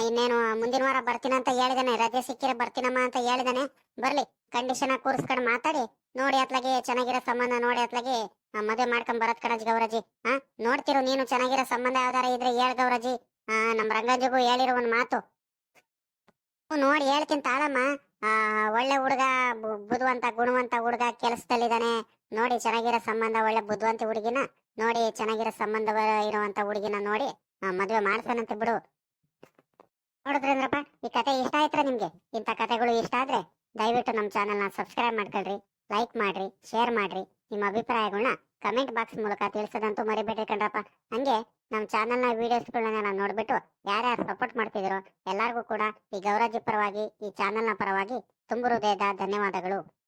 ಇನ್ನೇನು ಮುಂದಿನ ವಾರ ಬರ್ತೀನಂತ ಹೇಳಿದಾನೆ, ರಜೆ ಸಿಕ್ಕಿರ ಬರ್ತೀನಮ್ಮ ಅಂತ ಹೇಳಿದಾನೆ. ಬರ್ಲಿ ಕಂಡೀಷನ್ ಕೂರಿಸ್ಕೊಂಡು ಮಾತಾಡಿ. ನೋಡಿ ಅತ್ಲಾಗಿ ಚೆನ್ನಾಗಿರೋ ಸಂಬಂಧ, ನೋಡಿ ಅತ್ಲಾಗಿ ಮದುವೆ ಮಾಡ್ಕೊಂಡ್ ಬರತ್ ಕಣಜ್ ಗೌರಜಿ ಹಾ ನೋಡ್ತಿರು, ನೀನು ಚೆನ್ನಾಗಿರೋ ಸಂಬಂಧ ಯಾವ್ದಾರ ಇದ್ರೆ ಹೇಳ್ ಗೌರಜಿ ಆ, ನಮ್ ರಂಗಜಿಗೂ ಹೇಳಿರೋ ಒಂದ್ ಮಾತು. ನೋಡಿ ಹೇಳ್ತೀನಿ ತಾಳಮ್ಮ. ಒಳ್ಳೆ ಹುಡುಗ ಬುದ್ಧವಂತ ಗುಣವಂತ ಹುಡುಗ ಕೆಲಸದಲ್ಲಿದ್ದಾನೆ ನೋಡಿ, ಚೆನ್ನಾಗಿರೋ ಸಂಬಂಧ, ಒಳ್ಳೆ ಬುದ್ಧವಂತ ಹುಡುಗಿನ ನೋಡಿ, ಚೆನ್ನಾಗಿರೋ ಸಂಬಂಧ ಇರುವಂತ ಹುಡುಗಿನ ನೋಡಿ ಮದುವೆ ಮಾಡ್ತಾನಂತೆ ಬಿಡು. ನೋಡಿದ್ರೇಂದ್ರಪ್ಪ ಈ ಕತೆ ಇಷ್ಟ ಆಯ್ತಾ ನಿಮ್ಗೆ? ಇಂಥ ಕತೆಗಳು ಇಷ್ಟ ಆದ್ರೆ ದಯವಿಟ್ಟು ನಮ್ಮ ಚಾನೆಲ್ನ ಸಬ್ಸ್ಕ್ರೈಬ್ ಮಾಡ್ಕೊಳ್ರಿ ಲೈಕ್ ಮಾಡ್ರಿ ಶೇರ್ ಮಾಡ್ರಿ, ನಿಮ್ಮ ಅಭಿಪ್ರಾಯಗಳನ್ನ ಕಮೆಂಟ್ ಬಾಕ್ಸ್ ಮೂಲಕ ತಿಳಿಸೋದಂತೂ ಮರಿಬೇಡ್ರಿ ಕಣ್ರಪ್ಪ. ಹಂಗೆ ನಮ್ಮ ಚಾನೆಲ್ನ ವಿಡಿಯೋಸ್ಗಳನ್ನ ನೋಡ್ಬಿಟ್ಟು ಯಾರ್ಯಾರು ಸಪೋರ್ಟ್ ಮಾಡ್ತಿದ್ದೀರೋ ಎಲ್ಲರಿಗೂ ಕೂಡ ಈ ಗೌರಾಜಿ ಪರವಾಗಿ, ಈ ಚಾನಲ್ನ ಪರವಾಗಿ ತುಂಬು ಹೃದಯದ ಧನ್ಯವಾದಗಳು.